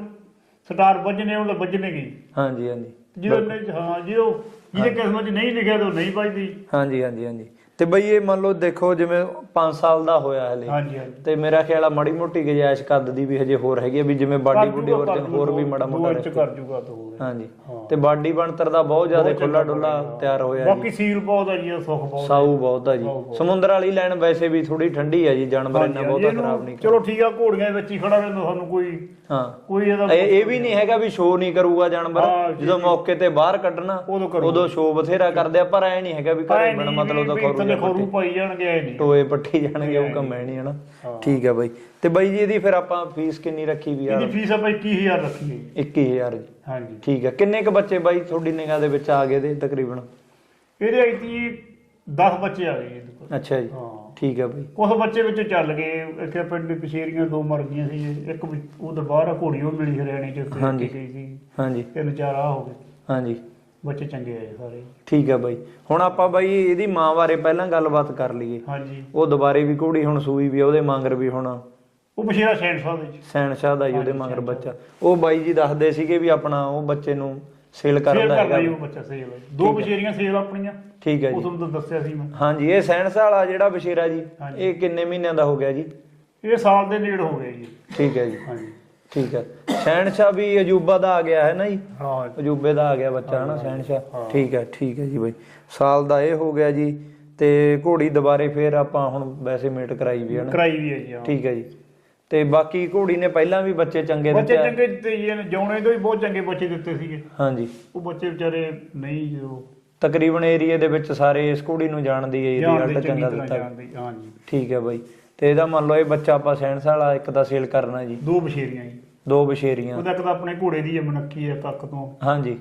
ਸਟਾਰ ਵੱਜਣੇ ਉਹ ਤਾਂ ਵੱਜਣੇ ਗਈ ਹਾਂਜੀ ਹਾਂਜੀ। ਜਿਹਦੇ ਨੇ ਹਾਂ ਜਿਹਦੇ ਜਿਹਦੇ ਕਿਸਮਤ 'ਚ ਨਹੀਂ ਲਿਖਿਆ ਤਾਂ ਉਹ ਨਹੀਂ ਵੱਜਦੀ। ਹਾਂਜੀ ਹਾਂਜੀ ਹਾਂਜੀ। ਤੇ ਬਈ ਇਹ ਮੰਨ ਲਓ ਦੇਖੋ ਜਿਵੇਂ 5 ਸਾਲ ਦਾ ਹੋਇਆ ਹਲੇ। ਹਾਂਜੀ ਹਾਂਜੀ। ਤੇ ਮੇਰਾ ਖਿਆਲ ਆ ਮਾੜੀ ਮੋਟੀ ਗੁੰਜਾਇਸ਼ ਕੱਦ ਦੀ ਵੀ ਹਜੇ ਹੋਰ ਹੈਗੀ ਆ ਵੀ ਜਿਵੇਂ ਬਾਡੀ ਬੁੱਡੀ ਹੋਰ ਕਰ ਹੋਰ ਵੀ ਮਾੜਾ ਮੋਟਾ ਇੰਚ ਕਰ ਜੂਗਾ ਤਾਂ ਹੋਰ ਹਾਂਜੀ। ਤੇ ਬਾਡੀ ਬਣਤਰ ਦਾ ਬਹੁਤ ਜ਼ਿਆਦਾ ਖੁੱਲਾ ਡੁੱਲਾ ਤਿਆਰ ਹੋਇਆ ਜੀ। ਬਾਕੀ ਸੀਲ ਬਹੁਤ ਆ ਜੀ ਸੁੱਖ ਬਹੁਤ। ਸਾਊ ਬਹੁਤ ਆ ਜੀ। ਸਮੁੰਦਰ ਵਾਲੀ ਲਾਈਨ ਵੈਸੇ ਵੀ ਥੋੜੀ ਠੰਡੀ ਆ ਜੀ ਜਾਨਵਰ ਇੰਨਾ ਬਹੁਤਾ ਖਰਾਬ ਨਹੀਂ ਚਲੋ ਠੀਕ ਆ ਘੋੜੀਆਂ ਦੇ ਵਿੱਚ ਹੀ ਖੜਾ ਰਹਿੰਦਾ ਸਾਨੂੰ ਕੋਈ ਹਾਂ। ਕੋਈ ਇਹਦਾ ਇਹ ਵੀ ਨਹੀਂ ਹੈਗਾ ਵੀ ਸ਼ੋਅ ਨਹੀਂ ਕਰੂਗਾ ਜਾਨਵਰ। ਜਦੋਂ ਮੌਕੇ ਤੇ ਬਾਹਰ ਕੱਢਣਾ ਉਦੋਂ ਸ਼ੋਅ ਬਥੇਰਾ ਕਰਦੇ ਆ ਪਰ ਐ ਨਹੀਂ ਹੈਗਾ ਵੀ ਘਰੇ ਮਤਲਬ ਖਰੂ ਖਰੂ ਪਾਈ ਜਾਣਗੇ ਐ ਨਹੀਂ। ਟੋਏ ਪੱਟੀ ਜਾਣਗੇ ਉਹ ਕੰਮ ਹੈ ਨਹੀਂ ਹਨਾ? ਠੀਕ ਹੈ ਬਾਈ। ਤੇ ਬਾਈ ਜੀ ਇਹਦੀ ਫਿਰ ਆਪਾਂ ਫੀਸ ਕਿੰਨੀ ਰੱਖੀ ਵੀ ਯਾਰ ਇਹਦੀ ਫੀਸ ਆਪਾਂ 21000 ਰੱਖੀ ਹੈ ਜੀ। 21000 ਜੀ ਹਾਂਜੀ। ਠੀਕ ਹੈ। ਕਿੰਨੇ ਕ ਬੱਚੇ ਬਾਈ ਤੁਹਾਡੀ ਨਿਗਾਹ ਦੇ ਵਿੱਚ ਆ ਗਏ ਦੇ ਤਕਰੀਬਨ? ਇਹਦੇ ਆਈ ਤੀ 10 ਬੱਚੇ ਆ ਗਏ। ਅੱਛਾ ਜੀ। ਹਾਂ। ਠੀਕ ਹੈ ਬਾਈ। ਕੁਝ ਬੱਚੇ ਵਿੱਚ ਚੱਲ ਗਏ। ਇੱਥੇ ਪਿੰਡ ਦੀ ਕਸ਼ੇਰੀਆਂ ਦੋ ਮਰ ਗਈਆਂ ਸੀ। ਇੱਕ ਉਧਰ ਬਾਹਰ ਆ ਘੋੜੀ ਉਹ ਮਿਲੀ ਹਰਿਆਣੇ ਚ। ਹਾਂਜੀ। ਹਾਂਜੀ। ਤਿੰਨ ਚਾਰ ਆ ਹੋ ਗਏ। ਹਾਂਜੀ। ਬੱਚੇ ਚੰਗੇ ਆਏ ਸਾਰੇ। ਠੀਕ ਹੈ ਬਾਈ। ਹੁਣ ਆਪਾਂ ਬਾਈ ਇਹਦੀ ਮਾਂ ਬਾਰੇ ਪਹਿਲਾਂ ਗੱਲਬਾਤ ਕਰ ਲਈਏ। ਹਾਂਜੀ। ਉਹ ਦੁਬਾਰੇ ਵੀ ਘੋੜੀ ਹੁਣ ਸੂਈ ਵੀ ਆ, ਉਹਦੇ ਮੰਗਰ ਵੀ ਹੁਣ। ਉਹ ਬਸ਼ੀਰਾ ਸਾਹਿਬ ਵਿੱਚ। ਸ਼ਾਹ ਦਾ ਜੀ ਉਹਦੇ ਮਗਰ ਬੱਚਾ। ਉਹ ਬਾਈ ਜੀ ਦੱਸਦੇ ਸੀਗੇ ਵੀ ਆਪਣਾ ਉਹ ਬੱਚੇ ਨੂੰ ਸੇਲ ਕਰਨ ਸੇਲ ਦਾ ਕਰਦਾ ਜੀ ਹੈਗਾ ਉਹ ਬੱਚਾ ਸੇਲ ਹੈ ਦੋ ਬਸ਼ੇਰੀਆਂ ਸੇਲ ਆਪਣੀਆਂ। ਠੀਕ ਹੈ ਉਹ ਜੀ। ਤੁਹਾਨੂੰ ਤਾਂ ਦੱਸਿਆ ਸੀ ਮੈਂ। ਹਾਂਜੀ ਇਹ ਸੈਨ ਸ਼ਾਹ ਵਾਲਾ ਜਿਹੜਾ ਬਸ਼ੀਰਾ ਜੀ ਹਾਂਜੀ। ਇਹ ਕਿੰਨੇ ਮਹੀਨਿਆਂ ਦਾ ਹੋ ਗਿਆ ਜੀ? ਇਹ ਸਾਲ ਦੇ ਨੇੜ ਹੋ ਗਏ ਜੀ। ਠੀਕ ਹੈ ਜੀ। ਹਾਂਜੀ। ਠੀਕ ਹੈ। ਸੈਨ ਸ਼ਾਹ ਵੀ ਅਜੂਬਾ ਦਾ ਆ ਗਿਆ ਹੈ ਨਾ ਜੀ? ਹਾਂ। ਅਜੂਬੇ ਦਾ ਆ ਗਿਆ ਬੱਚਾ ਹਨਾ ਸੈਨ ਸ਼ਾਹ ਠੀਕ ਹੈ ਠੀਕ ਹੈ ਜੀ ਬਾਈ। ਸਾਲ ਦਾ ਇਹ ਹੋ ਗਿਆ ਜੀ ਤੇ ਘੋੜੀ ਦੁਬਾਰੇ ਫੇਰ ਆਪਾਂ ਹੁਣ ਵੈਸੇ ਮੇਟ ਕਰਾਈ ਵੀ ਹੈ ਨਾ? ਕਰਾਈ ਵੀ ਹੈ ਜੀ ਹਾਂ। ਠੀਕ ਹੈ ਜੀ। ਤੇ ਬਾਕੀ ਘੋੜੀ ਨੇ ਪਹਿਲਾਂ ਵੀ ਬੱਚੇ ਚੰਗੇ ਬੱਚੇ ਦਿੱਤੇ ਆ। ਚੰਗੇ ਦਿੱਤੇ ਜੀ ਜੌਣੇ ਤੋਂ ਹੀ ਬਹੁਤ ਚੰਗੇ ਬੱਚੇ ਦਿੱਤੇ ਸੀਗੇ। ਹਾਂਜੀ। ਉਹ ਬੱਚੇ ਵਿਚਾਰੇ ਨਹੀਂ ਜੋ ਤਕਰੀਬਨ ਏਰੀਏ ਦੇ ਵਿੱਚ ਸਾਰੇ ਇਸ ਘੋੜੀ ਨੂੰ ਜਾਣਦੀ ਹੈ ਰਿਜ਼ਲਟ ਚੰਗੀ ਦਿੱਤਾ। ਹਾਂਜੀ। ਠੀਕ ਹੈ ਬਾਈ। ਤੇ ਇਹਦਾ ਮੰਨ ਲਓ ਇਹ ਬੱਚਾ ਆਪਾਂ ਸੈਂਸ ਵਾਲਾ ਇੱਕ ਦਾ ਸੇਲ ਕਰਨਾ ਜੀ। ਦੋ ਬਸ਼ੇਰੀਆਂ ਜੀ। ਦੋ ਬਸ਼ੇਰੀਆਂ ਉਹਦਾ ਇੱਕ ਤਾਂ ਆਪਣੇ ਘੋੜੇ ਦੀ ਹੈ ਮਨੱਕੀ ਹੈ ਕੱਕ ਤੋਂ। ਹਾਂਜੀ।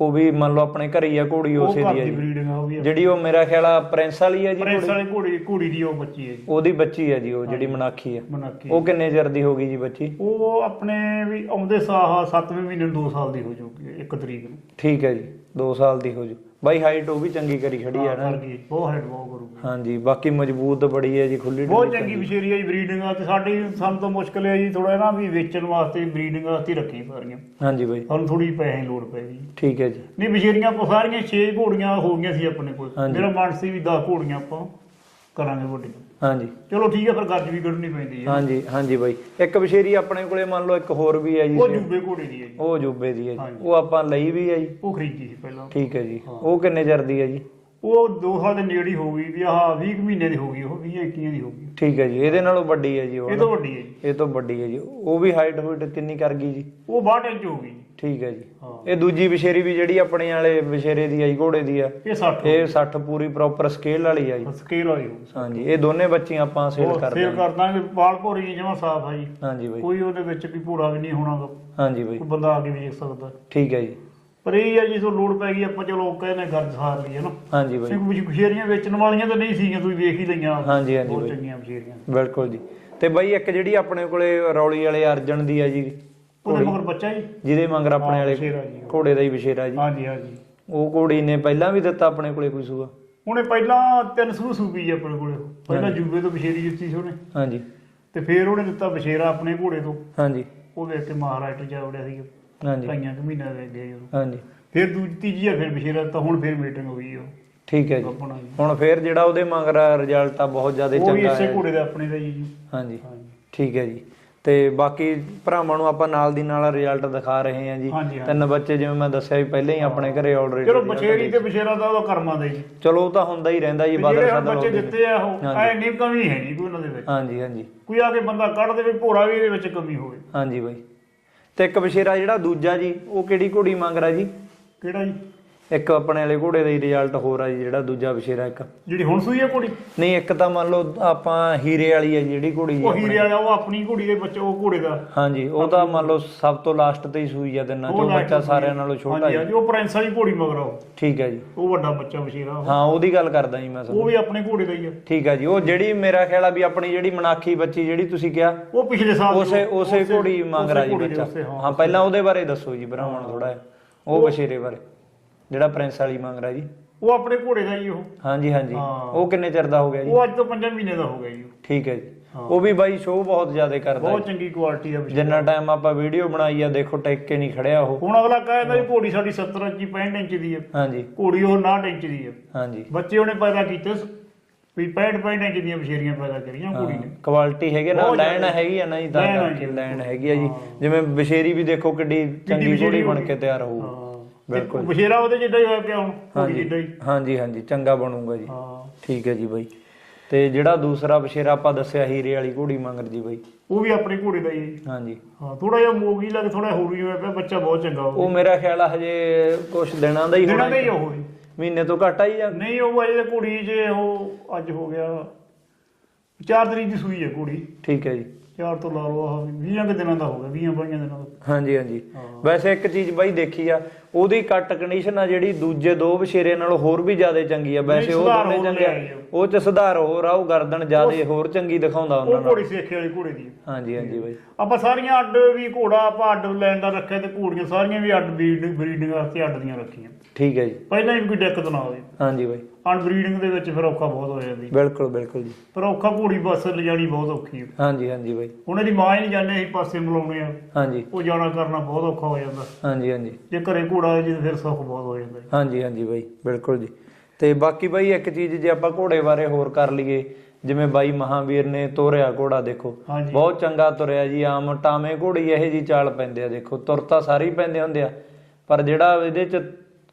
ਉਹ ਵੀ ਮੰਨ ਲਓ ਆਪਣੇ ਘਰੇ ਹੀ ਆ ਘੋੜੀ ਉਸੇ ਦੀ ਹੈ ਦੀ ਜੀ। ਬਰੀਡਿੰਗ ਆ ਉਹ ਵੀ ਜਿਹੜੀ ਉਹ ਮੇਰਾ ਖਿਆਲ ਆ ਪ੍ਰਿੰਸ ਵਾਲੀ ਹੈ ਜੀ ਪ੍ਰਿੰਸ? ਵਾਲੀ ਘੋੜੀ ਘੋੜੀ ਦੀ ਉਹ ਬੱਚੀ ਹੈ ਜੀ। ਉਹਦੀ ਬੱਚੀ ਹੈ ਜੀ ਉਹ ਜਿਹੜੀ ਮਨਾਖੀ ਹੈ ਮਨੱਕੀ ਉਹ ਕਿੰਨੇ ਚਿਰ ਦੀ ਹੋ ਗਈ ਜੀ ਬੱਚੀ? ਉਹ ਆਪਣੇ ਵੀ ਆਉਂਦੇ ਸਾਹ 7ਵੇਂ ਮਹੀਨੇ ਨੂੰ 2 ਸਾਲ ਦੀ ਹੋ ਜਾਊਗੀ 1 ਤਰੀਕ ਨੂੰ। ਠੀਕ ਹੈ ਜੀ 2 ਸਾਲ ਦੀ ਹੋ ਜੂ। ਬਾਈ ਹਾਈਟ ਉਹ ਵੀ ਚੰਗੀ ਕਰੀ ਖੜੀ ਹੈ ਨਾ। ਕਰ ਗਈ ਬਹੁਤ ਹੈਡ ਬਹੁਤ ਕਰੂਗੀ ਹਾਂਜੀ ਬਾਕੀ ਮਜ਼ਬੂਤ ਬੜੀ ਹੈ ਜੀ ਖੁੱਲੀ ਬਹੁਤ ਚੰਗੀ ਬਸ਼ੇਰੀ ਹੈ ਜੀ ਬਰੀਡਿੰਗ ਆ ਤੇ ਸਾਡੀ ਸਾਨੂੰ ਤਾਂ ਮੁਸ਼ਕਲ ਹੈ ਜੀ ਥੋੜਾ ਨਾ ਵੀ ਵੇਚਣ ਵਾਸਤੇ ਬਰੀਡਿੰਗ ਵਾਸਤੇ ਰੱਖੀ ਸਾਰੀਆਂ। ਹਾਂਜੀ ਬਾਈ। ਸਾਨੂੰ ਥੋੜੀ ਪੈਸੇ ਦੀ ਲੋੜ ਪੈ ਗਈ। ਠੀਕ ਹੈ ਜੀ। ਨਹੀਂ ਬਸ਼ੇਰੀਆਂ ਕੋ ਸਾਰੀਆਂ 6 ਘੋੜੀਆਂ ਹੋ ਗਈਆਂ ਸੀ ਆਪਣੇ ਕੋਲ। ਮੇਰਾ ਮਨ ਸੀ ਵੀ 10 ਘੋੜੀਆਂ ਆਪਾਂ ਕਰਾਂਗੇ ਵੱਡੀਆਂ। ਹਾਂਜੀ। ਚਲੋ ਠੀਕ ਹੈ ਫਿਰ ਗੱਜ ਵੀ ਕੱਢਣੀ ਪੈਂਦੀ ਹੈ। ਹਾਂਜੀ ਹਾਂਜੀ ਬਾਈ। ਇੱਕ ਬਸ਼ੇਰੀ ਆਪਣੇ ਕੋਲੇ ਮੰਨ ਲਓ ਇੱਕ ਹੋਰ ਵੀ ਹੈ ਜੀ ਉਹ ਜੂਬੇ ਘੋੜੇ ਦੀ ਹੈ ਜੀ। ਉਹ ਜੂਬੇ ਦੀ ਹੈ ਜੀ। ਹਾਂਜੀ। ਉਹ ਆਪਾਂ ਲਈ ਵੀ ਹੈ ਜੀ। ਉਹ ਖਰੀਦੀ ਸੀ ਪਹਿਲਾਂ। ਠੀਕ ਹੈ ਜੀ। ਉਹ ਕਿੰਨੇ ਚਿਰ ਦੀ ਹੈ ਜੀ? ਉਹ 2 ਸਾਲ ਦੇ ਨੇੜੇ ਹੀ ਗਈ ਵੀ ਆਹ 20 ਕੁ ਮਹੀਨੇ ਦੀ ਹੋ ਗਈ ਉਹ 20 21 ਦੀ ਹੋ ਗਈ। ਠੀਕ ਹੈ ਜੀ ਇਹਦੇ ਨਾਲੋਂ ਵੱਡੀ ਹੈ ਜੀ ਉਹ ਇਹ ਤੋਂ ਵੱਡੀ ਹੈ ਜੀ। ਇਹ ਤੋਂ ਵੱਡੀ ਹੈ ਜੀ। ਉਹ ਵੀ ਹਾਈਟ ਹੂਟ ਕਿੰਨੀ ਕਰ ਗਈ ਜੀ? ਉਹ 62 ਇੰਚ ਹੋ ਗਈ ਠੀਕ ਹੈ ਜੀ। ਇਹ ਦੂਜੀ ਬਸ਼ੇਰੀ ਵੀ ਜਿਹੜੀ ਆਪਣੇ ਵਾਲੇ ਬਸ਼ੇਰੇ ਦੀ ਆਈ ਘੋੜੇ ਦੀ ਆ ਇਹ 60 ਇਹ 60 ਪੂਰੀ ਪ੍ਰੋਪਰ ਸਕੇਲ ਵਾਲੀ ਆ ਜੀ। ਸਕੇਲ ਵਾਲੀ ਹੋ ਹਾਂਜੀ ਇਹ ਦੋਨੇ ਬੱਚੀਆਂ ਆਪਾਂ ਸੇਲ ਉਹ ਕਰਦੇ ਸੇਲ ਕਰ ਦਾਂਗੇ ਬਾਲ ਭੋਰੀ ਜਮਾ ਸਾਫ਼ ਆ ਜੀ। ਹਾਂਜੀ ਬਾਈ। ਕੋਈ ਉਹਦੇ ਵਿੱਚ ਵੀ ਭੂਰਾ ਵੀ ਨਹੀਂ ਹੋਣਾ ਗਾ। ਹਾਂਜੀ ਬਾਈ। ਕੋਈ ਬੰਦਾ ਆ ਕੇ ਵੇਖ ਸਕਦਾ। ਠੀਕ ਹੈ ਜੀ। ਪਰ ਇਹ ਆ ਜੀ ਸੋ ਲੋੜ ਪੈ ਗਈ ਆਪਾਂ ਚਲੋ ਕਹਿੰਦੇ ਗਰਜ ਸਾਰ ਲਈ ਹੈ ਨਾ। ਹਾਂਜੀ ਬਾਈ। ਕੁਝ ਬਸ਼ੇਰੀਆਂ ਵੇਚਣ ਵਾਲੀਆਂ ਤਾਂ ਨਹੀਂ ਸੀਗੀਆਂ ਤੁਸੀਂ ਵੇਖ ਹੀ ਲਈਆਂ। ਹਾਂਜੀ ਹਾਂਜੀ ਬਹੁਤ ਚੰਗੀਆਂ ਬਸ਼ੇਰੀਆਂ ਬਿਲਕੁਲ ਜੀ। ਤੇ ਬਾਈ ਇੱਕ ਜਿਹੜੀ ਆਪਣੇ ਕੋਲੇ ਰੌਲੀ ਵਾਲੇ ਅਰਜਨ ਦੀ ਆ ਜੀ ਉਹਦੇ ਮਗਰ ਬੱਚਾ ਜੀ। ਜਿਹਦੇ ਮੰਗਰ ਆਪਣੇ ਵਾਲੇ। ਘੋੜੇ ਦਾ ਹੀ ਬਸ਼ੇਰਾ ਜੀ। ਹਾਂਜੀ ਹਾਂਜੀ। ਉਹ ਘੋੜੀ ਨੇ ਪਹਿਲਾਂ ਵੀ ਦਿੱਤਾ ਆਪਣੇ ਕੋਲੇ ਕੋਈ ਸੂਆ? ਉਹਨੇ ਪਹਿਲਾਂ ਤਿੰਨ ਸੂ ਸੂਪੀ ਜੀ ਆਪਣੇ ਕੋਲੇ। ਪਹਿਲਾਂ ਜੂਬੇ ਤੋਂ ਬਸ਼ੇਰੀ ਦਿੱਤੀ ਸੀ ਉਹਨੇ। ਹਾਂਜੀ। ਤੇ ਫਿਰ ਉਹਨੇ ਦਿੱਤਾ ਬਸ਼ੇਰਾ ਆਪਣੇ ਘੋੜੇ ਤੋਂ। ਹਾਂਜੀ। ਉਹ ਵੇਖ ਕੇ ਮਹਾਰਾਸ਼ਟਰ ਜਾ ਵੜਿਆ ਸੀ। ਹਾਂਜੀ। ਢਾਈਆਂ ਕੁ ਮਹੀਨਾ ਦੇ ਗਏ ਉਹ ਹਾਂਜੀ। ਫਿਰ ਦੂਜੀ ਤੀਜੀ ਆ ਫਿਰ ਬਸ਼ੇਰਾ ਤਾਂ ਹੁਣ ਫਿਰ ਮੀਟਿੰਗ ਹੋਈ ਉਹ। ਠੀਕ ਹੈ ਜੀ। ਆਪਣਾ ਜੀ ਹੁਣ ਫੇਰ ਜਿਹੜਾ ਉਹਦੇ ਮੰਗਰ ਰਿਜ਼ਲਟ ਆ ਬਹੁਤ ਜ਼ਿਆਦਾ ਉਹ ਵੀ ਚੰਗਾ ਇਸੇ ਹੈ। ਘੋੜੇ ਦਾ ਆਪਣੇ ਦਾ ਜੀ। ਹਾਂਜੀ। ਹਾਂਜੀ। ਠੀਕ ਹੈ ਜੀ। ਤੇ ਬਾਕੀ ਭਰਾਵਾਂ ਨੂੰ ਆਪਾਂ ਨਾਲ ਦੀ ਨਾਲ ਰਿਜ਼ਲਟ ਦਿਖਾ ਰਹੇ ਹਾਂ ਜੀ। ਹਾਂਜੀ, ਹਾਂਜੀ। ਤਿੰਨ ਬੱਚੇ ਜਿਵੇਂ ਮੈਂ ਦੱਸਿਆ ਵੀ ਪਹਿਲਾਂ ਹੀ ਆਪਣੇ ਘਰੇ ਆਲਰੇਡੀ ਚਲੋ ਬਸ਼ੇਰੀ ਤੇ ਬਸ਼ੇਰਾ ਦਾ ਉਹਦਾ ਕਰਮਾਂ ਦਾ ਜੀ ਚਲੋ ਉਹ ਤਾਂ ਹੁੰਦਾ ਹੀ ਰਹਿੰਦਾ ਜੀ ਬਾਦਲ ਜਿਹੜੇ ਹੁਣ ਸਦਲ ਬੱਚੇ। ਦਿੱਤੇ ਆ ਉਹ ਹਾਂਜੀ। ਐ ਨਹੀਂ ਕਮੀ ਹੈ ਨਹੀਂ ਕੋਈ ਉਹਨਾਂ ਦੇ ਵਿੱਚ। ਹਾਂਜੀ ਹਾਂਜੀ। ਕੋਈ ਆ ਕੇ ਬੰਦਾ ਕੱਢ ਦੇਵੇ ਭੋਰਾ ਵੀ ਇਹਦੇ ਵਿੱਚ ਕਮੀ ਹੋਵੇ। ਹਾਂਜੀ ਬਾਈ। ਤੇ ਇੱਕ ਬਸ਼ੇਰਾ ਜਿਹੜਾ ਦੂਜਾ ਜੀ ਉਹ ਕਿਹੜੀ ਘੋੜੀ ਮੰਗ ਰਿਹਾ ਜੀ? ਕਿਹੜਾ ਜੀ? ਇੱਕ ਆਪਣੇ ਵਾਲੇ ਘੋੜੇ ਦਾ ਹੀ ਰਿਜ਼ਲਟ ਹੋਰ ਆ ਜੀ ਜਿਹੜਾ ਦੂਜਾ ਬਸ਼ੇਰਾ ਇੱਕ। ਜਿਹੜੀ ਹੁਣ ਸੂਈ ਹੈ ਘੋੜੀ? ਨਹੀਂ ਇੱਕ ਤਾਂ ਮੰਨ ਲਓ ਆਪਾਂ ਹੀਰੇ ਵਾਲੀ ਹੈ ਜਿਹੜੀ ਘੋੜੀ ਜੀ ਉਹ। ਹੀਰੇ ਵਾਲਾ ਉਹ ਆਪਣੀ ਘੋੜੀ ਦੇ ਬੱਚੇ ਉਹ ਘੋੜੇ ਦਾ। ਹਾਂਜੀ ਉਹ ਤਾਂ ਮੰਨ ਲਓ ਸਭ ਤੋਂ ਲਾਸਟ ਤੇ ਹੀ ਸੂਈ ਆ ਦਿਨਾਂ ਲਾਇਕ ਬੱਚਾ ਸਾਰਿਆਂ ਹੈ। ਨਾਲੋਂ ਛੋਟਾ ਹੈ ਹਾਂਜੀ, ਉਹ ਪ੍ਰਿੰਸ ਵਾਲੀ ਘੋੜੀ ਮਗਰ ਉਹ। ਠੀਕ ਹੈ ਜੀ। ਉਹ ਵੱਡਾ ਬੱਚਾ ਵਸ਼ੀਰਾ ਉਹ। ਹਾਂ ਉਹਦੀ ਗੱਲ ਕਰਦਾ ਜੀ ਮੈਂ ਉਹ ਵੀ ਆਪਣੇ ਘੋੜੇ ਦਾ ਹੀ ਆ। ਠੀਕ ਹੈ ਜੀ ਉਹ ਜਿਹੜੀ ਮੇਰਾ ਖਿਆਲ ਆ ਵੀ ਆਪਣੀ ਜਿਹੜੀ ਮਨਾਖੀ ਬੱਚੀ ਜਿਹੜੀ ਤੁਸੀਂ ਕਿਹਾ ਉਹ ਪਿਛਲੇ ਸਾਲ ਉਸੇ ਉਸੇ ਘੋੜੀ ਮੰਗ ਜੀ ਬੱਚਾ। ਹਾਂ ਪਹਿਲਾਂ ਉਹਦੇ ਬਾਰੇ ਦੱਸੋ ਜੀ ਬ੍ਰਾਹਮਣ ਥੋੜਾ ਉਹ ਬਸ਼ੇਰੇ ਬਾਰੇ। ਜਿਹੜਾ ਪ੍ਰਿੰਸ ਵਾਲੀ ਮੰਗ ਰਿਹਾ ਜੀ। ਉਹ ਆਪਣੇ ਘੋੜੇ ਦਾ ਹੀ ਉਹ। ਹਾਂਜੀ ਹਾਂਜੀ। ਹਾਂ। ਉਹ ਕਿੰਨੇ ਚਿਰ ਦਾ ਹੋ ਗਿਆ ਜੀ? ਉਹ ਅੱਜ ਤੋਂ 5 ਮਹੀਨੇ ਦਾ ਹੋ ਗਿਆ ਜੀ। ਠੀਕ ਹੈ ਜੀ। ਉਹ ਵੀ ਬਾਈ ਸ਼ੋਅ ਬਹੁਤ ਜ਼ਿਆਦਾ ਕਰਦਾ ਬਹੁਤ ਜੀ। ਚੰਗੀ ਕੁਆਲਿਟੀ ਦਾ ਵਸ਼ੀਰਾ ਜਿੰਨਾ ਟਾਈਮ ਆਪਾਂ ਵੀਡੀਓ ਬਣਾਈ ਆ ਦੇਖੋ ਟਿਕ ਕੇ ਨਹੀਂ ਖੜਿਆ ਉਹ। ਹੁਣ ਅਗਲਾ ਕਹਿੰਦਾ ਵੀ ਘੋੜੀ ਸਾਡੀ 70 ਇੰਚੀ 65 ਇੰਚ ਦੀ ਹੈ। ਹਾਂਜੀ। ਘੋੜੀ ਉਹ 69 ਇੰਚ ਦੀ ਹੈ। ਹਾਂਜੀ। ਬੱਚੇ ਉਹਨੇ ਪੈਦਾ ਕੀਤੇ ਸ- ਵੀ 65 65 ਇੰਚ ਦੀਆਂ ਬਸ਼ੇਰੀਆਂ ਪੈਦਾ ਕਰੀਆਂ ਘੋੜੀ ਨੇ। ਕੁਆਲਿਟੀ ਹੈਗੇ ਨਾ ਬਹੁਤ ਜ਼ਿਆਦਾ। ਹੈਗੀ ਆ ਨਾ ਜੀ ਤਾਂ ਆ ਕਰਕੇ ਜੀ। ਹੈਗੀ ਆ ਜੀ। ਜਿਵੇਂ ਬਸ਼ੇਰੀ ਵੀ ਦੇਖੋ ਕਿੱਡੀ ਚੰਗੀ ਬਸ਼ੇਰੀ ਘੋੜੀ ਬਣ ਹੋਊਗੀ। ਕੇ ਤਿਆਰ ਹੋਊ। ਹਾਂ। ਬਿਲਕੁਲ। ਬਸ਼ੇਰਾ ਉਹਦੇ ਜਿੱਡਾ ਹੀ ਹੋਇਆ ਪਿਆ ਹੁਣ ਹਾਂਜੀ। ਜਿੱਡਾ ਹੀ। ਹਾਂਜੀ ਹਾਂਜੀ ਚੰਗਾ ਬਣੂਗਾ ਜੀ। ਹਾਂ। ਠੀਕ ਹੈ ਜੀ ਬਾਈ। ਤੇ ਜਿਹੜਾ ਦੂਸਰਾ ਬਸ਼ੇਰਾ ਆਪਾਂ ਦੱਸਿਆ ਹੀਰੇ ਵਾਲੀ ਘੋੜੀ ਮੰਗਰ ਜੀ ਬਾਈ। ਉਹ ਵੀ ਆਪਣੇ ਘੋੜੇ ਦਾ ਹੀ ਹੈ ਜੀ। ਹਾਂਜੀ। ਹਾਂ ਥੋੜਾ ਜਿਹਾ ਮੋਗੀ ਲੱਗ ਥੋੜਾ ਹੋਰੀ ਹੋਇਆ ਪਿਆ ਬੱਚਾ ਬਹੁਤ ਚੰਗਾ ਉਹ ਉਹ ਮੇਰਾ ਖਿਆਲ ਆ ਹਜੇ ਕੁਝ ਦਿਨਾਂ ਦਾ ਹੀ ਹੋਣਾ ਨਹੀਂ ਉਹ ਹੀ। ਮਹੀਨੇ ਤੋਂ ਘੱਟ ਆ? ਹੀ ਜਾਂ ਨਹੀਂ ਉਹ ਅਜੇ ਤਾਂ ਘੋੜੀ ਜੇ ਉਹ ਅੱਜ ਹੋ ਗਿਆ 4 ਤਰੀਕ ਦੀ ਸੂਈ ਹੈ ਘੋੜੀ। ਠੀਕ ਹੈ ਜੀ। ਚਾਰ ਤੋਂ ਲਾ ਲਓ ਆਹ 20 ਕੁ ਦਿਨਾਂ ਦਾ ਹੋ ਗਿਆ 20 22 ਦਿਨਾਂ ਦਾ। ਹਾਂਜੀ ਹਾਂਜੀ। ਹਾਂ। ਵੈਸੇ ਇੱਕ ਚੀਜ਼ ਬਾਈ ਦੇਖੀ ਆ ਉਹਦੀ ਕੱਟ ਕੰਡੀਸ਼ਨ ਆ ਜਿਹੜੀ ਦੂਜੇ ਦੋ ਬਸ਼ੇਰੇ ਨਾਲੋਂ ਹੋਰ ਵੀ ਜ਼ਿਆਦਾ ਚੰਗੀ ਆ। ਵੈਸੇ ਉਹ ਦੋਨੇ ਚੰਗੇ ਆ। ਉਹ। ਚ ਸੁਧਾਰ ਹੋਰ ਆ ਉਹ ਗਰਦਨ ਜ਼ਿਆਦਾ ਹੋਰ ਚੰਗੀ ਦਿਖਾਉਂਦਾ ਉਹਨਾਂ ਉਹ ਨਾਲ। ਘੋੜੀ ਸੇਖੇ ਵਾਲੀ ਘੋੜੇ ਦੀ ਹੈ। ਹਾਂਜੀ ਹਾਂਜੀ ਬਾਈ। ਆਪਾਂ ਸਾਰੀਆਂ ਅੱਡ ਵੀ ਘੋੜਾ ਆਪਾਂ ਅੱਡ ਲੈਣ ਦਾ ਰੱਖਿਆ ਤੇ ਘੋੜੀਆਂ ਸਾਰੀਆਂ ਵੀ ਅੱਡ ਬਰੀਡਿੰਗ ਵਾਸਤੇ ਅੱਡ ਦੀਆਂ ਰੱਖੀਆਂ। ਠੀਕ ਹੈ ਜੀ। ਪਹਿਲਾਂ ਹੀ ਕੋਈ ਦਿੱਕਤ ਨਾ ਆਵੇ। ਹਾਂਜੀ ਬਾਈ। ਅਨਬਰੀਡਿੰਗ ਦੇ ਵਿੱਚ ਫਿਰ ਔਖਾ ਬਹੁਤ ਹੋ ਜਾਂਦੀ। ਬਿਲਕੁਲ ਬਿਲਕੁਲ ਜੀ। ਪਰ ਔਖਾ ਘੋੜੀ ਬੱਸ ਲਿਜਾਣੀ ਬਹੁਤ ਔਖੀ ਹੈ ਹਾਂਜੀ ਹਾਂਜੀ ਬਾਈ। ਹੁਣ ਇਹਦੀ ਮਾਂ ਹੀ ਨਹੀਂ ਜਾਣੇ ਅਸੀਂ ਪਾਸੇ ਮਿਲਾਉਣੇ ਆ। ਹਾਂਜੀ। ਉਹ ਜਾਣਾ ਕਰਨਾ ਬਹੁਤ ਔਖਾ ਹੋ ਜਾਂਦਾ। ਹਾਂਜੀ ਹਾਂਜੀ। ਜੇ ਘਰੇ ਘੋੜਾ ਹੋਵੇ ਜੀ ਫਿਰ ਸੁੱਖ ਬਹੁਤ ਹੋ ਜਾਂਦਾ ਜੀ। ਹਾਂਜੀ ਹਾਂਜੀ ਬਾਈ ਬਿਲਕੁਲ ਜੀ। ਤੇ ਬਾਕੀ ਬਾਈ ਇੱਕ ਚੀਜ਼ ਜੇ ਆਪਾਂ ਘੋੜੇ ਬਾਰੇ ਹੋਰ ਕਰ ਲਈਏ ਜਿਵੇਂ ਬਾਈ ਮਹਾਵੀਰ ਨੇ ਤੋਰਿਆ ਘੋੜਾ ਦੇਖੋ। ਹਾਂਜੀ। ਬਹੁਤ ਚੰਗਾ ਤੁਰਿਆ ਜੀ ਆਮ ਟਾਵੇਂ ਘੋੜੀ ਇਹੋ ਜੀ ਚਾਲ ਪੈਂਦੇ ਆ ਦੇਖੋ। ਤੁਰ ਤਾਂ ਸਾਰੇ ਹੀ ਪੈਂਦੇ ਹੁੰਦੇ ਆ ਪਰ ਜਿਹੜਾ ਇਹਦੇ ਚ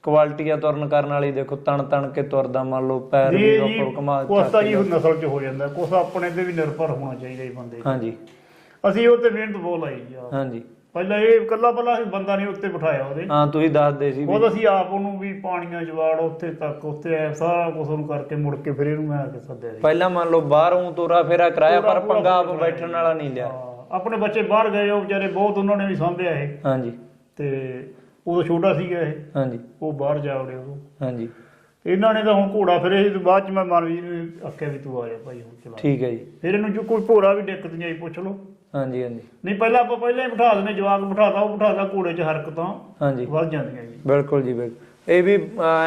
ਕੁਆਲਿਟੀ ਆ ਤੁਰਨ ਕਰਨ ਵਾਲੀ ਦੇਖੋ ਤਣ ਤਣ ਕੇ ਤੁਰਦਾ ਮੰਨ ਲਓ ਪੈਰ ਵੀ ਜੀ ਕਮਾ ਕੁਛ ਤਾਂ ਜੀ ਨਸਲ 'ਚ ਹੋ ਜਾਂਦਾ ਕੁਛ ਆਪਣੇ ਤੇ ਵੀ ਨਿਰਭਰ ਹੋਣਾ ਚਾਹੀਦਾ ਜੀ ਬੰਦੇ ਹਾਂਜੀ। ਅਸੀਂ ਉਹ ਤੇ ਮਿਹਨਤ ਬਹੁਤ ਲਾਈ ਜੀ ਆਪ। ਹਾਂਜੀ। ਪਹਿਲਾਂ ਇਹ ਇਕੱਲਾ ਪਹਿਲਾਂ ਅਸੀਂ ਬੰਦਾ ਨਹੀਂ ਉੱਤੇ ਬਿਠਾਇਆ ਉਹਦੇ। ਹਾਂ ਤੁਸੀਂ ਦੱਸਦੇ ਸੀ ਵੀ ਉਹ ਅਸੀਂ ਆਪ ਉਹਨੂੰ ਵੀ ਪਾਣੀਆਂ ਜਵਾੜ ਉੱਥੇ ਤੱਕ ਉੱਥੇ ਆਇਆ ਸਾਰਾ ਕੁਝ ਉਹਨੂੰ ਕਰਕੇ ਮੁੜ ਕੇ ਫਿਰ ਇਹਨੂੰ ਮੈਂ ਆ ਕੇ ਸੱਦਿਆ ਜੀ ਪਹਿਲਾਂ ਮੰਨ ਲਓ ਬਾਹਰੋਂ ਤੋਰਾ ਫੇਰਾ ਕਰਾਇਆ ਪਰ ਪੂਰਾ ਪੰਗਾ ਆਪ ਬੈਠਣ ਵਾਲਾ ਨਹੀਂ ਲਿਆ। ਹਾਂ, ਆਪਣੇ ਬੱਚੇ ਬਾਹਰ ਗਏ ਉਹ ਵਿਚਾਰੇ ਬਹੁਤ ਉਹਨਾਂ ਨੇ ਵੀ ਸਾਂਭਿਆ ਇਹ। ਹਾਂਜੀ। ਤੇ ਉਦੋਂ ਛੋਟਾ ਸੀਗਾ ਇਹ। ਹਾਂਜੀ। ਉਹ ਬਾਹਰ ਜਾ ਵੜੇ ਉਦੋਂ ਹਾਂਜੀ। ਇਹਨਾਂ ਨੇ ਤਾਂ ਹੁਣ ਘੋੜਾ ਫਿਰ ਇਹ ਬਾਅਦ ਚ ਮੈਂ ਮਨਵੀਰ ਨੂੰ ਆਖਿਆ ਵੀ ਤੂੰ ਆ ਜਾ ਭਾਈ ਹੁਣ ਚਲਾ। ਠੀਕ ਹੈ ਜੀ। ਫਿਰ ਇਹਨੂੰ ਜੋ ਕੋਈ ਭੋਰਾ ਵੀ ਦਿੱਕਤ ਨਹੀਂ ਆਈ ਪੁੱਛ ਲਓ। ਹਾਂਜੀ ਹਾਂਜੀ। ਨਹੀਂ ਪਹਿਲਾਂ ਆਪਾਂ ਪਹਿਲਾਂ ਹੀ ਬਿਠਾ ਦਿੰਦੇ ਜਵਾਕ ਬਿਠਾਦਾ ਉਹ ਬਿਠਾਦਾ ਘੋੜੇ 'ਚ ਹਰਕਤਾਂ ਹਾਂਜੀ। ਵੱਧ ਜਾਂਦੀਆਂ ਜੀ। ਬਿਲਕੁਲ ਜੀ ਬਿਲਕੁਲ। ਇਹ ਵੀ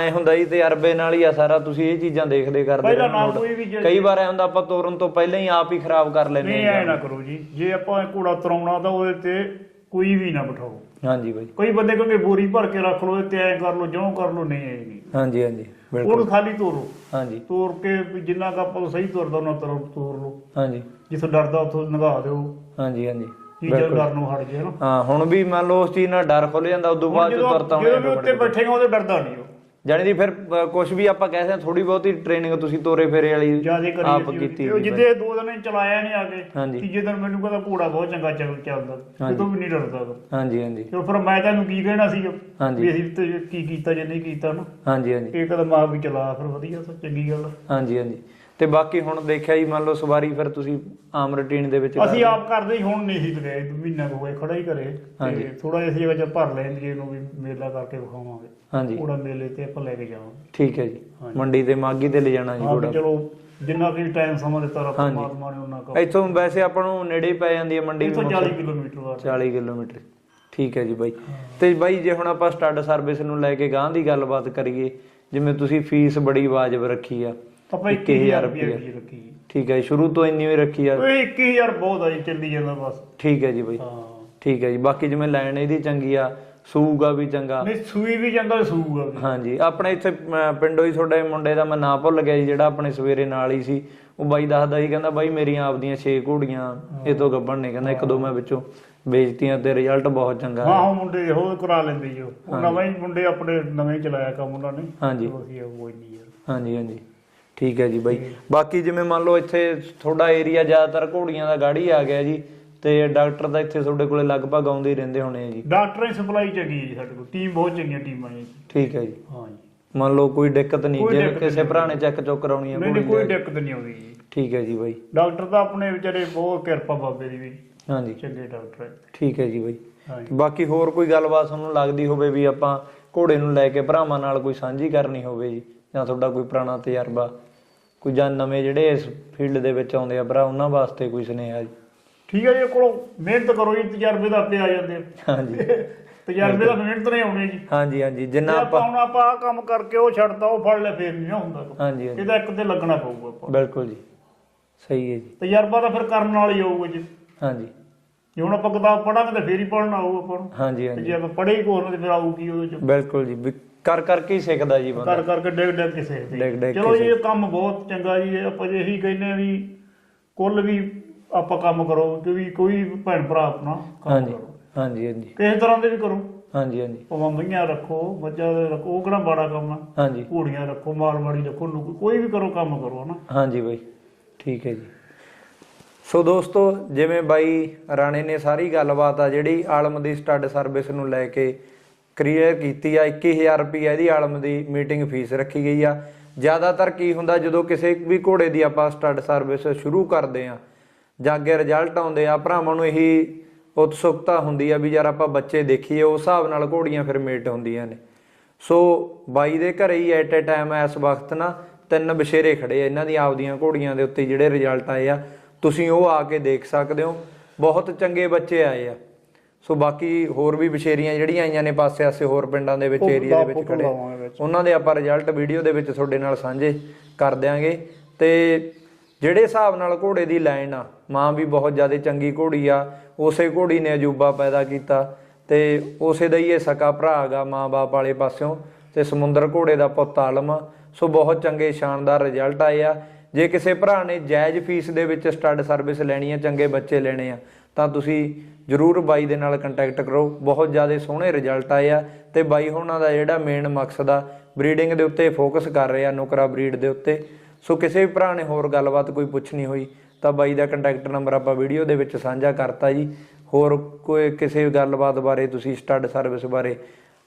ਐ ਹੁੰਦਾ ਜੀ ਤਜਰਬੇ ਨਾਲ ਹੀ ਆ ਸਾਰਾ ਤੁਸੀਂ ਇਹ ਚੀਜ਼ਾਂ ਦੇਖਦੇ ਕਰਦੇ ਪਹਿਲਾਂ ਨਾ। ਕੋਈ ਵੀ ਜੇ- ਕਈ ਵਾਰ ਐ ਹੁੰਦਾ ਆਪਾਂ ਤੋਰਨ ਤੋਂ ਪਹਿਲਾਂ ਹੀ ਆਪ ਹੀ ਖਰਾਬ ਕਰ ਲੈਂਦੇ ਨਹੀਂ ਹਾਂ ਐ ਨਾ ਕਰੋ ਜੀ। ਜੇ ਆਪਾਂ ਇਹ ਘੋੜਾ ਤਰਾਉਣਾ ਤਾਂ ਉਹਦੇ ਤੇ ਕੋਈ ਵੀ ਨਾ ਬਿਠਾਓ। ਹਾਂਜੀ ਬਾਈ। ਕਈ ਬੰਦੇ ਕਹਿੰਦੇ ਬੋਰੀ ਭਰ ਕੇ ਰੱਖ ਲਓ ਤੇ ਐ ਕਰ ਲਓ ਜਿਉਂ ਕਰ ਲਓ ਨਹੀਂ ਐ ਨਹੀਂ। ਹਾਂਜੀ ਹਾਂਜੀ। ਉਹਨੂੰ ਖਾਲੀ ਤੋਰੋ। ਹਾਂਜੀ। ਤੋਰ ਕੇ ਵੀ ਜਿੰਨਾ ਕੁ ਆਪਾਂ ਨੂੰ ਸਹੀ ਤੁਰਦਾ ਉਹਨਾਂ ਤਰ੍ਹਾਂ ਤੋਰ ਲਓ। ਹਾਂਜੀ। ਜਿੱਥੋਂ ਡਰਦਾ ਉੱਥੋਂ ਨਗਾ ਦਿਓ। ਹਾਂਜੀ ਹਾਂਜੀ। ਬਿਲਕੁਲ। ਡਰ ਨੂੰ ਹਟ ਜੇ ਨਾ ਹਾਂ ਹੁਣ ਵੀ ਮੰਨ ਲਓ ਉਸ ਚੀਜ਼ ਨਾਲ ਡਰ ਖੁੱਲ ਜਾਂਦਾ ਉਦੋਂ ਹੁਣ ਬਾਅਦ ਚ ਜਦੋਂ ਤੁਰਤਾ ਜਦੋਂ ਵੀ ਉੱਤੇ ਬੈਠੇਗਾ ਉਹਦੇ ਡਰਦਾ ਨਹੀਂ ਉਹ। ਜਾਣੀ ਦੀ ਫਿਰ ਕੁਝ ਵੀ ਆਪਾਂ ਕਹਿੰਦੇ ਹਾਂ ਥੋੜੀ ਬਹੁਤੀ ਟ੍ਰੇਨਿੰਗ ਤੁਸੀਂ ਤੋਰੇ ਫੇਰੇ ਵਾਲੀ ਜਿਆਦੇ ਕਰੀ ਆਪ ਕੀਤੀ ਉਹ ਹੋਈ ਜਿੱਦੇ ਦੋ ਦਿਨ ਚਲਾਇਆ ਨਹੀਂ ਆ ਕੇ ਹਾਂਜੀ। ਤੀਜੇ ਦਿਨ ਮੈਨੂੰ ਕਹਿੰਦਾ ਘੋੜਾ ਬਹੁਤ ਚੰਗਾ ਚੱਲ ਚੱਲਦਾ ਜਦੋਂ ਵੀ ਨਹੀਂ ਡਰਦਾ ਗਾ। ਹਾਂਜੀ ਹਾਂਜੀ ਚਲੋ ਫਿਰ ਮੈਂ ਤੈਨੂੰ ਕੀ ਕਹਿਣਾ ਸੀ ਹਾਂਜੀ। ਵੀ ਅਸੀਂ ਤੇ ਕੀ ਕੀਤਾ ਜੇ ਨਹੀਂ ਕੀਤਾ ਨਾ ਹਾਂਜੀ ਹਾਂਜੀ ਇਹ ਕਦਮ ਆ ਵੀ ਚਲਾ ਫਿਰ ਵਧੀਆ ਤਾਂ ਚੰਗੀ ਗੱਲ ਆ। ਹਾਂਜੀ ਹਾਂਜੀ ਤੇ ਬਾਕੀ ਹੁਣ ਦੇਖਿਆ ਜੀ ਮੰਨ ਲਓ ਸਵਾਰੀ ਫਿਰ ਤੁਸੀਂ ਆਮ ਰੁਟੀਨ ਦੇ ਵਿੱਚ ਅਸੀਂ? ਆਪ ਕਰਦੇ ਹੀ ਹੁਣ ਨਹੀਂ ਸੀ ਲਗਾਏ ਮਹੀਨਾ ਹੋਇਆ ਖੜਾ ਹੀ ਕਰੇ। ਤੇ ਥੋੜਾ ਜਿਹਾ ਜਗ੍ਹਾ ਚ ਭਰ ਲੈਂਦੇ ਇਹਨੂੰ ਵੀ ਮੇਲਾ ਕਰਕੇ ਵਿਖਾਵਾਂਗੇ। ਹਾਂਜੀ। ਘੋੜਾ ਮੇਲੇ ਤੇ ਆਪਾਂ ਲੈ ਕੇ ਜਾਵਾਂਗੇ। ਠੀਕ ਹੈ ਜੀ। ਮੰਡੀ ਤੇ ਮਾਗੀ ਤੇ ਲੈ ਜਾਣਾ ਜੀ ਹਾਂ ਘੋੜਾ। ਚਲੋ ਜਿੰਨਾ ਵੀ ਟਾਈਮ ਸਮਾਂ ਦਿੱਤਾ ਰੱਬ। ਪਰਮਾਤਮਾ ਨੇ ਉਹਨਾਂ ਕੋ। ਇੱਥੋਂ ਵੈਸੇ ਆਪਾਂ ਨੂੰ ਨੇੜੇ ਹੀ ਪੈ ਜਾਂਦੀ ਹੈ ਮੰਡੀ ਇੱਥੋਂ ਵੀ 40 ਕਿਲੋਮੀਟਰ ਬਾਅਦ। 40 ਕਿਲੋਮੀਟਰ। ਠੀਕ ਹੈ ਜੀ ਬਾਈ। ਤੇ ਬਾਈ ਜੇ ਹੁਣ ਆਪਾਂ ਸਟੱਡ ਸਰਵਿਸ ਨੂੰ ਲੈ ਕੇ ਗਾਂ ਦੀ ਗੱਲਬਾਤ ਕਰੀਏ ਜਿਵੇਂ ਤੁਸੀਂ ਫੀਸ ਬੜੀ ਵਾਜਬ ਰੱਖੀ ਆ ਆਪਾਂ 21000 21000 ਰੁਪਏ ਰੱਖੀ। ਠੀਕ ਹੈ ਸ਼ੁਰੂ ਤੋਂ ਇੰਨੀ ਹੀ ਰੱਖੀ ਆ ਓਏ 21000 ਬਹੁਤ ਆ ਜੀ ਚੱਲੀ ਜਾਂਦਾ ਬਸ। ਠੀਕ ਹੈ ਜੀ ਬਾਈ। ਹਾਂ। ਠੀਕ ਹੈ ਜੀ ਬਾਕੀ ਜਿਵੇਂ ਲਾਈਨ ਇਹਦੀ ਚੰਗੀ ਆ ਸੂਗਾ ਵੀ ਚੰਗਾ। ਨਹੀਂ ਸੂਈ ਵੀ ਜਾਂਦਾ ਸੂਗਾ ਵੀ। ਹਾਂਜੀ ਆਪਣੇ ਇੱਥੇ ਅਮ, ਪਿੰਡੋਂ ਹੀ ਤੁਹਾਡੇ ਮੁੰਡੇ ਦਾ ਮੈਂ ਨਾਂ ਭੁੱਲ ਗਿਆ ਜੀ ਜਿਹੜਾ ਆਪਣੇ ਸਵੇਰੇ ਨਾਲ ਹੀ ਸੀ। ਉਹ ਬਾਈ ਦੱਸਦਾ ਸੀ ਕਹਿੰਦਾ ਬਾਈ ਮੇਰੀਆਂ ਆਪਦੀਆਂ 6 ਘੋੜੀਆਂ ਇਹ ਤੋਂ ਗੱਭਣ ਨੇ। ਕਹਿੰਦਾ ਇੱਕ ਦੋ ਮੈਂ ਵਿੱਚੋਂ ਵੇਚਤੀਆਂ ਤੇ ਰਿਜ਼ਲਟ ਬਹੁਤ ਚੰਗਾ ਹਾਂ। ਆਇਆ। ਹਾਂ ਮੁੰਡੇ ਹੋਰ ਕਰਾ ਲੈਂਦੇ ਜੀ ਉਹ। ਉਹ ਨਵੇਂ ਹੀ ਮੁੰਡੇ ਆਪਣੇ ਨਵੇਂ ਹੀ ਚਲਾਇਆ ਕੰਮ ਉਹਨਾਂ ਨੇ। ਹਾਂਜੀ। ਚਲੋ ਅਸੀਂ ਉਹ ਨਹੀਂ ਯਾਰ। ਹਾਂਜੀ ਹਾਂਜੀ। ਠੀਕ ਹੈ ਜੀ ਬਾਈ। ਬਾਕੀ ਜਿਵੇਂ ਮੰਨ ਲਓ ਇੱਥੇ ਤੁਹਾਡਾ ਏਰੀਆ ਜ਼ਿਆਦਾਤਰ ਘੋੜੀਆਂ ਦਾ ਗਾੜੀ ਆ ਗਿਆ ਜੀ ਤੇ ਡਾਕਟਰ ਤਾਂ ਇੱਥੇ ਤੁਹਾਡੇ ਕੋਲੇ ਲਗਭਗ ਆਉਂਦੇ ਹੀ ਰਹਿੰਦੇ ਹੋਣੇ ਆ ਜੀ। ਡਾਕਟਰਾਂ ਦੀ ਸਪਲਾਈ ਚੰਗੀ ਹੈ ਜੀ ਸਾਡੇ ਕੋਲ। ਟੀਮ ਬਹੁਤ ਚੰਗੀਆਂ ਟੀਮਾਂ ਨੇ ਜੀ। ਠੀਕ ਹੈ ਜੀ। ਹਾਂ ਜੀ। ਮੰਨ ਲਓ ਕੋਈ ਦਿੱਕਤ ਨਹੀਂ ਕੋਈ ਜੇ ਦਿੱਕਤ ਕਿਸੇ ਨਹੀਂ। ਭਰਾ ਨੇ ਚੈੱਕ ਚੁੱਕ ਕਰਾਉਣੀ ਹੈ ਨਹੀਂ ਨਹੀਂ ਕੋਈ। ਦਿੱਕਤ ਨਹੀਂ ਆਉਂਦੀ ਜੀ। ਠੀਕ ਹੈ ਜੀ ਬਾਈ। ਡਾਕਟਰ ਤਾਂ ਆਪਣੇ ਵਿਚਾਰੇ ਬਹੁਤ ਕਿਰਪਾ ਬਾਬੇ ਦੀ ਵੀ। ਹਾਂਜੀ। ਚੰਗੇ ਡਾਕਟਰ ਹੈ। ਠੀਕ ਹੈ ਜੀ ਬਾਈ। ਹਾਂ ਜੀ। ਬਾਕੀ ਹੋਰ ਕੋਈ ਗੱਲਬਾਤ ਤੁਹਾਨੂੰ ਲੱਗਦੀ ਹੋਵੇ ਵੀ ਆਪਾਂ ਘੋੜੇ ਨੂੰ ਲੈ ਕੇ ਭਰਾਵਾਂ ਨਾਲ ਕੋਈ ਸਾਂਝੀ ਕਰਨੀ ਹੋਵੇ ਜੀ ਜਾਂ ਤੁਹਾਡਾ ਕੋਈ ਪੁਰਾਣਾ ਤਜਰਬਾ ਕੋਈ ਜਾਂ ਨਵੇਂ ਜਿਹੜੇ ਇਸ ਫੀਲਡ ਦੇ ਵਿੱਚ ਆਉਂਦੇ ਆ ਭਰਾ ਉਹਨਾਂ ਵਾਸਤੇ ਕੋਈ ਸੁਨੇਹਾ ਜੀ? ਠੀਕ ਹੈ ਜੀ ਕੋਲੋਂ ਮਿਹਨਤ ਕਰੋ ਜੀ ਤਜਰਬੇ ਦਾ ਆਪੇ ਆ ਜਾਂਦੇ ਆ। ਹਾਂਜੀ। ਤਜਰਬੇ ਦਾ ਮਿਹਨਤ ਨਹੀਂ ਆਉਣੇ ਜੀ। ਹਾਂਜੀ ਹਾਂਜੀ ਜਿੰਨਾ ਆਪਾਂ ਆਪਾਂ ਹੁਣ ਆਪਾਂ ਆਹ ਕੰਮ ਕਰਕੇ ਉਹ ਛੱਡਤਾ ਉਹ ਫੜ ਲੈ ਫੇਰ ਨਹੀਂ ਹੁੰਦਾ। ਹਾਂਜੀ ਹਾਂਜੀ। ਇਹਦਾ ਇੱਕ ਤੇ ਲੱਗਣਾ ਪਊਗਾ ਆਪਾਂ। ਬਿਲਕੁਲ ਜੀ। ਸਹੀ ਹੈ ਜੀ। ਤਜਰਬਾ ਤਾਂ ਫਿਰ ਕਰਨ ਨਾਲ ਹੀ ਆਊਗਾ ਜੀ। ਹਾਂਜੀ। ਜੇ ਹੁਣ ਆਪਾਂ ਕਿਤਾਬ ਪੜਾਂਗੇ ਤਾਂ ਫੇਰ ਹੀ ਪੜਨਾ ਆਊ ਆਪਾਂ ਨੂੰ। ਹਾਂਜੀ ਤੇ ਹਾਂਜੀ ਜੇ ਆਪਾਂ ਪੜ੍ਹੇ ਹੀ ਕੋਲ ਤੇ ਫਿਰ ਆਊਗੀ ਉਹਦੇ ਚ? ਬਿਲਕੁਲ ਜੀ ਕਰ ਕਰਕੇ ਹੀ ਸਿੱਖਦਾ ਜੀ ਬੰਦਾ। ਕਰ ਕਰਕੇ ਡਿੱਗ ਡਿੱਗ ਕੇ ਸਿੱਖਦੇ ਡਿੱਗ ਚਲੋ ਕੇ ਜੀ ਇਹ ਕੰਮ ਬਹੁਤ ਚੰਗਾ ਜੀ ਇਹ ਆਪਾਂ ਜੇ ਇਹੀ ਕਹਿੰਦੇ ਆ ਵੀ ਕੁੱਲ ਵੀ ਆਪਾਂ ਕੰਮ ਕਰੋ ਕੋਈ ਵੀ ਭੈਣ ਭਰਾ ਆਪਣਾ ਕੰਮ ਹਾਂਜੀ ਕਰੋ। ਹਾਂਜੀ ਹਾਂਜੀ। ਕਿਸੇ ਤਰ੍ਹਾਂ ਦੇ ਵੀ ਕਰੋ। ਹਾਂਜੀ ਹਾਂਜੀ। ਭਾਵੇਂ ਮਈਆਂ ਰੱਖੋ ਮੱਝਾਂ ਦੇ ਰੱਖੋ ਉਹ ਕਿਹੜਾ ਬਾੜਾ ਕੰਮ ਆ? ਹਾਂਜੀ। ਘੋੜੀਆਂ ਰੱਖੋ ਮਾਲਵਾੜੀ ਰੱਖੋ ਨੁਕ- ਕੋਈ ਵੀ ਕਰੋ ਕੰਮ ਕਰੋ ਹਨਾ? ਹਾਂਜੀ ਬਾਈ ਠੀਕ ਹੈ ਜੀ। ਸੋ ਦੋਸਤੋ ਜਿਵੇਂ ਬਾਈ ਰਾਣੇ ਨੇ ਸਾਰੀ ਗੱਲਬਾਤ ਆ ਜਿਹੜੀ ਆਲਮ ਦੀ ਸਟੱਡ ਸਰਵਿਸ ਨੂੰ ਲੈ ਕੇ ਕਲੀਅਰ ਕੀਤੀ ਆ 21000 ਰੁਪਏ ਇਹਦੀ ਆਲਮ ਦੀ ਮੀਟਿੰਗ ਫੀਸ ਰੱਖੀ ਗਈ ਆ। ਜ਼ਿਆਦਾਤਰ ਕੀ ਹੁੰਦਾ, ਜਦੋਂ ਕਿਸੇ ਵੀ ਘੋੜੇ ਦੀ ਆਪਾਂ ਸਟੱਡ ਸਰਵਿਸ ਸ਼ੁਰੂ ਕਰਦੇ ਆ, ਜਾਂ ਅੱਗੇ ਰਿਜ਼ਲਟ ਆਉਂਦੇ ਆ, ਭਰਾਵਾਂ ਨੂੰ ਇਹੀ ਉਤਸੁਕਤਾ ਹੁੰਦੀ ਆ ਵੀ ਯਾਰ ਆਪਾਂ ਬੱਚੇ ਦੇਖੀਏ, ਉਸ ਹਿਸਾਬ ਨਾਲ ਘੋੜੀਆਂ ਫਿਰ ਮੇਟ ਹੁੰਦੀਆਂ ਨੇ। ਸੋ ਬਾਈ ਦੇ ਘਰੇ ਹੀ ਐਟ ਅ ਟਾਈਮ ਇਸ ਵਕਤ ਨਾ ਤਿੰਨ ਬਸ਼ੇਰੇ ਖੜੇ ਆ, ਇਹਨਾਂ ਦੀਆਂ ਆਪਦੀਆਂ ਘੋੜੀਆਂ ਦੇ ਉੱਤੇ ਜਿਹੜੇ ਰਿਜ਼ਲਟ ਆਏ ਆ, ਤੁਸੀਂ ਉਹ ਆ ਕੇ ਦੇਖ ਸਕਦੇ ਹੋ। ਬਹੁਤ ਚੰਗੇ ਬੱਚੇ ਆਏ ਆ। ਸੋ ਬਾਕੀ ਹੋਰ ਵੀ ਬਸ਼ੇਰੀਆਂ ਜਿਹੜੀਆਂ ਆਈਆਂ ਨੇ ਪਾਸੇ-ਆਸੇ ਹੋਰ ਪਿੰਡਾਂ ਦੇ ਵਿੱਚ ਏਰੀਆ ਦੇ ਵਿੱਚ ਖੜੇ। ਉਹਨਾਂ ਦੇ ਆਪਾਂ ਰਿਜ਼ਲਟ ਵੀਡੀਓ ਦੇ ਵਿੱਚ ਤੁਹਾਡੇ ਨਾਲ ਸਾਂਝੇ ਕਰ ਦਿਆਂਗੇ। ਤੇ ਜਿਹੜੇ ਹਿਸਾਬ ਨਾਲ ਘੋੜੇ ਦੀ ਲਾਈਨ ਆ ਮਾਂ ਵੀ ਬਹੁਤ ਜ਼ਿਆਦਾ ਚੰਗੀ ਘੋੜੀ ਆ ਉਸੇ ਘੋੜੀ ਨੇ ਅਜੂਬਾ ਪੈਦਾ ਕੀਤਾ ਤੇ ਉਸੇ ਦਾ ਹੀ ਇਹ ਸਕਾ ਭਰਾ ਹੈਗਾ ਮਾਂ-ਬਾਪ ਵਾਲੇ ਪਾਸਿਓਂ ਤੇ ਸਮੁੰਦਰ ਘੋੜੇ ਦਾ ਪੁੱਤ ਆਲਮ ਸੋ ਬਹੁਤ ਚੰਗੇ ਸ਼ਾਨਦਾਰ ਰਿਜ਼ਲਟ ਆਏ ਆ। ਜੇ ਕਿਸੇ ਭਰਾ ਨੇ ਜਾਇਜ਼ ਫੀਸ ਦੇ ਵਿੱਚ ਸਟੱਡ ਸਰਵਿਸ ਲੈਣੀ ਆ ਚੰਗੇ ਬੱਚੇ ਲੈਣੇ ਆ ਤਾਂ ਤੁਸੀਂ ਜਰੂਰ ਬਾਈ ਦੇ ਨਾਲ ਕੰਟੈਕਟ ਕਰੋ। ਬਹੁਤ ਜ਼ਿਆਦਾ ਸੋਹਣੇ ਰਿਜ਼ਲਟ ਆਏ ਆ ਤੇ ਬਾਈ ਉਹਨਾਂ ਦਾ ਜਿਹੜਾ ਮੇਨ ਮਕਸਦ ਆ ਬਰੀਡਿੰਗ ਦੇ ਉੱਤੇ ਫੋਕਸ ਕਰ ਰਹੇ ਆ ਨੁਕਰਾ ਬਰੀਡ ਦੇ ਉੱਤੇ। ਸੋ ਕਿਸੇ ਵੀ ਭਰਾ ਨੇ ਹੋਰ ਗੱਲਬਾਤ ਕੋਈ ਪੁੱਛਣੀ ਹੋਈ, ਤਾਂ ਬਾਈ ਦਾ ਕੰਟੈਕਟ ਨੰਬਰ ਆਪਾਂ ਵੀਡੀਓ ਦੇ ਵਿੱਚ ਸਾਂਝਾ ਕਰਤਾ ਜੀ। ਹੋਰ ਕੋਈ ਕਿਸੇ ਗੱਲਬਾਤ ਬਾਰੇ ਤੁਸੀਂ ਸਟੱਡ ਸਰਵਿਸ ਬਾਰੇ,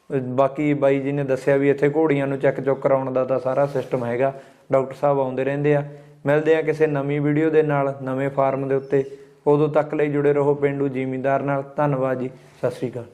ਬਾਕੀ ਬਾਈ ਜੀ ਨੇ ਦੱਸਿਆ ਵੀ ਇੱਥੇ ਘੋੜੀਆਂ ਨੂੰ ਚੈੱਕ ਚੁੱਕ ਕਰਾਉਣ ਦਾ ਤਾਂ ਸਾਰਾ ਸਿਸਟਮ ਹੈਗਾ। ਡਾਕਟਰ ਸਾਹਿਬ ਆਉਂਦੇ ਰਹਿੰਦੇ ਆ। ਮਿਲਦੇ ਆ ਕਿਸੇ ਨਵੀਂ ਵੀਡੀਓ ਦੇ ਨਾਲ, ਨਵੇਂ ਫਾਰਮ ਦੇ ਉੱਤੇ। ਉਦੋਂ ਤੱਕ ਲਈ ਜੁੜੇ ਰਹੋ ਪਿੰਡੂ ਜ਼ਿਮੀਂਦਾਰ ਨਾਲ। ਧੰਨਵਾਦ ਜੀ। ਸਤਿ ਸ਼੍ਰੀ ਅਕਾਲ।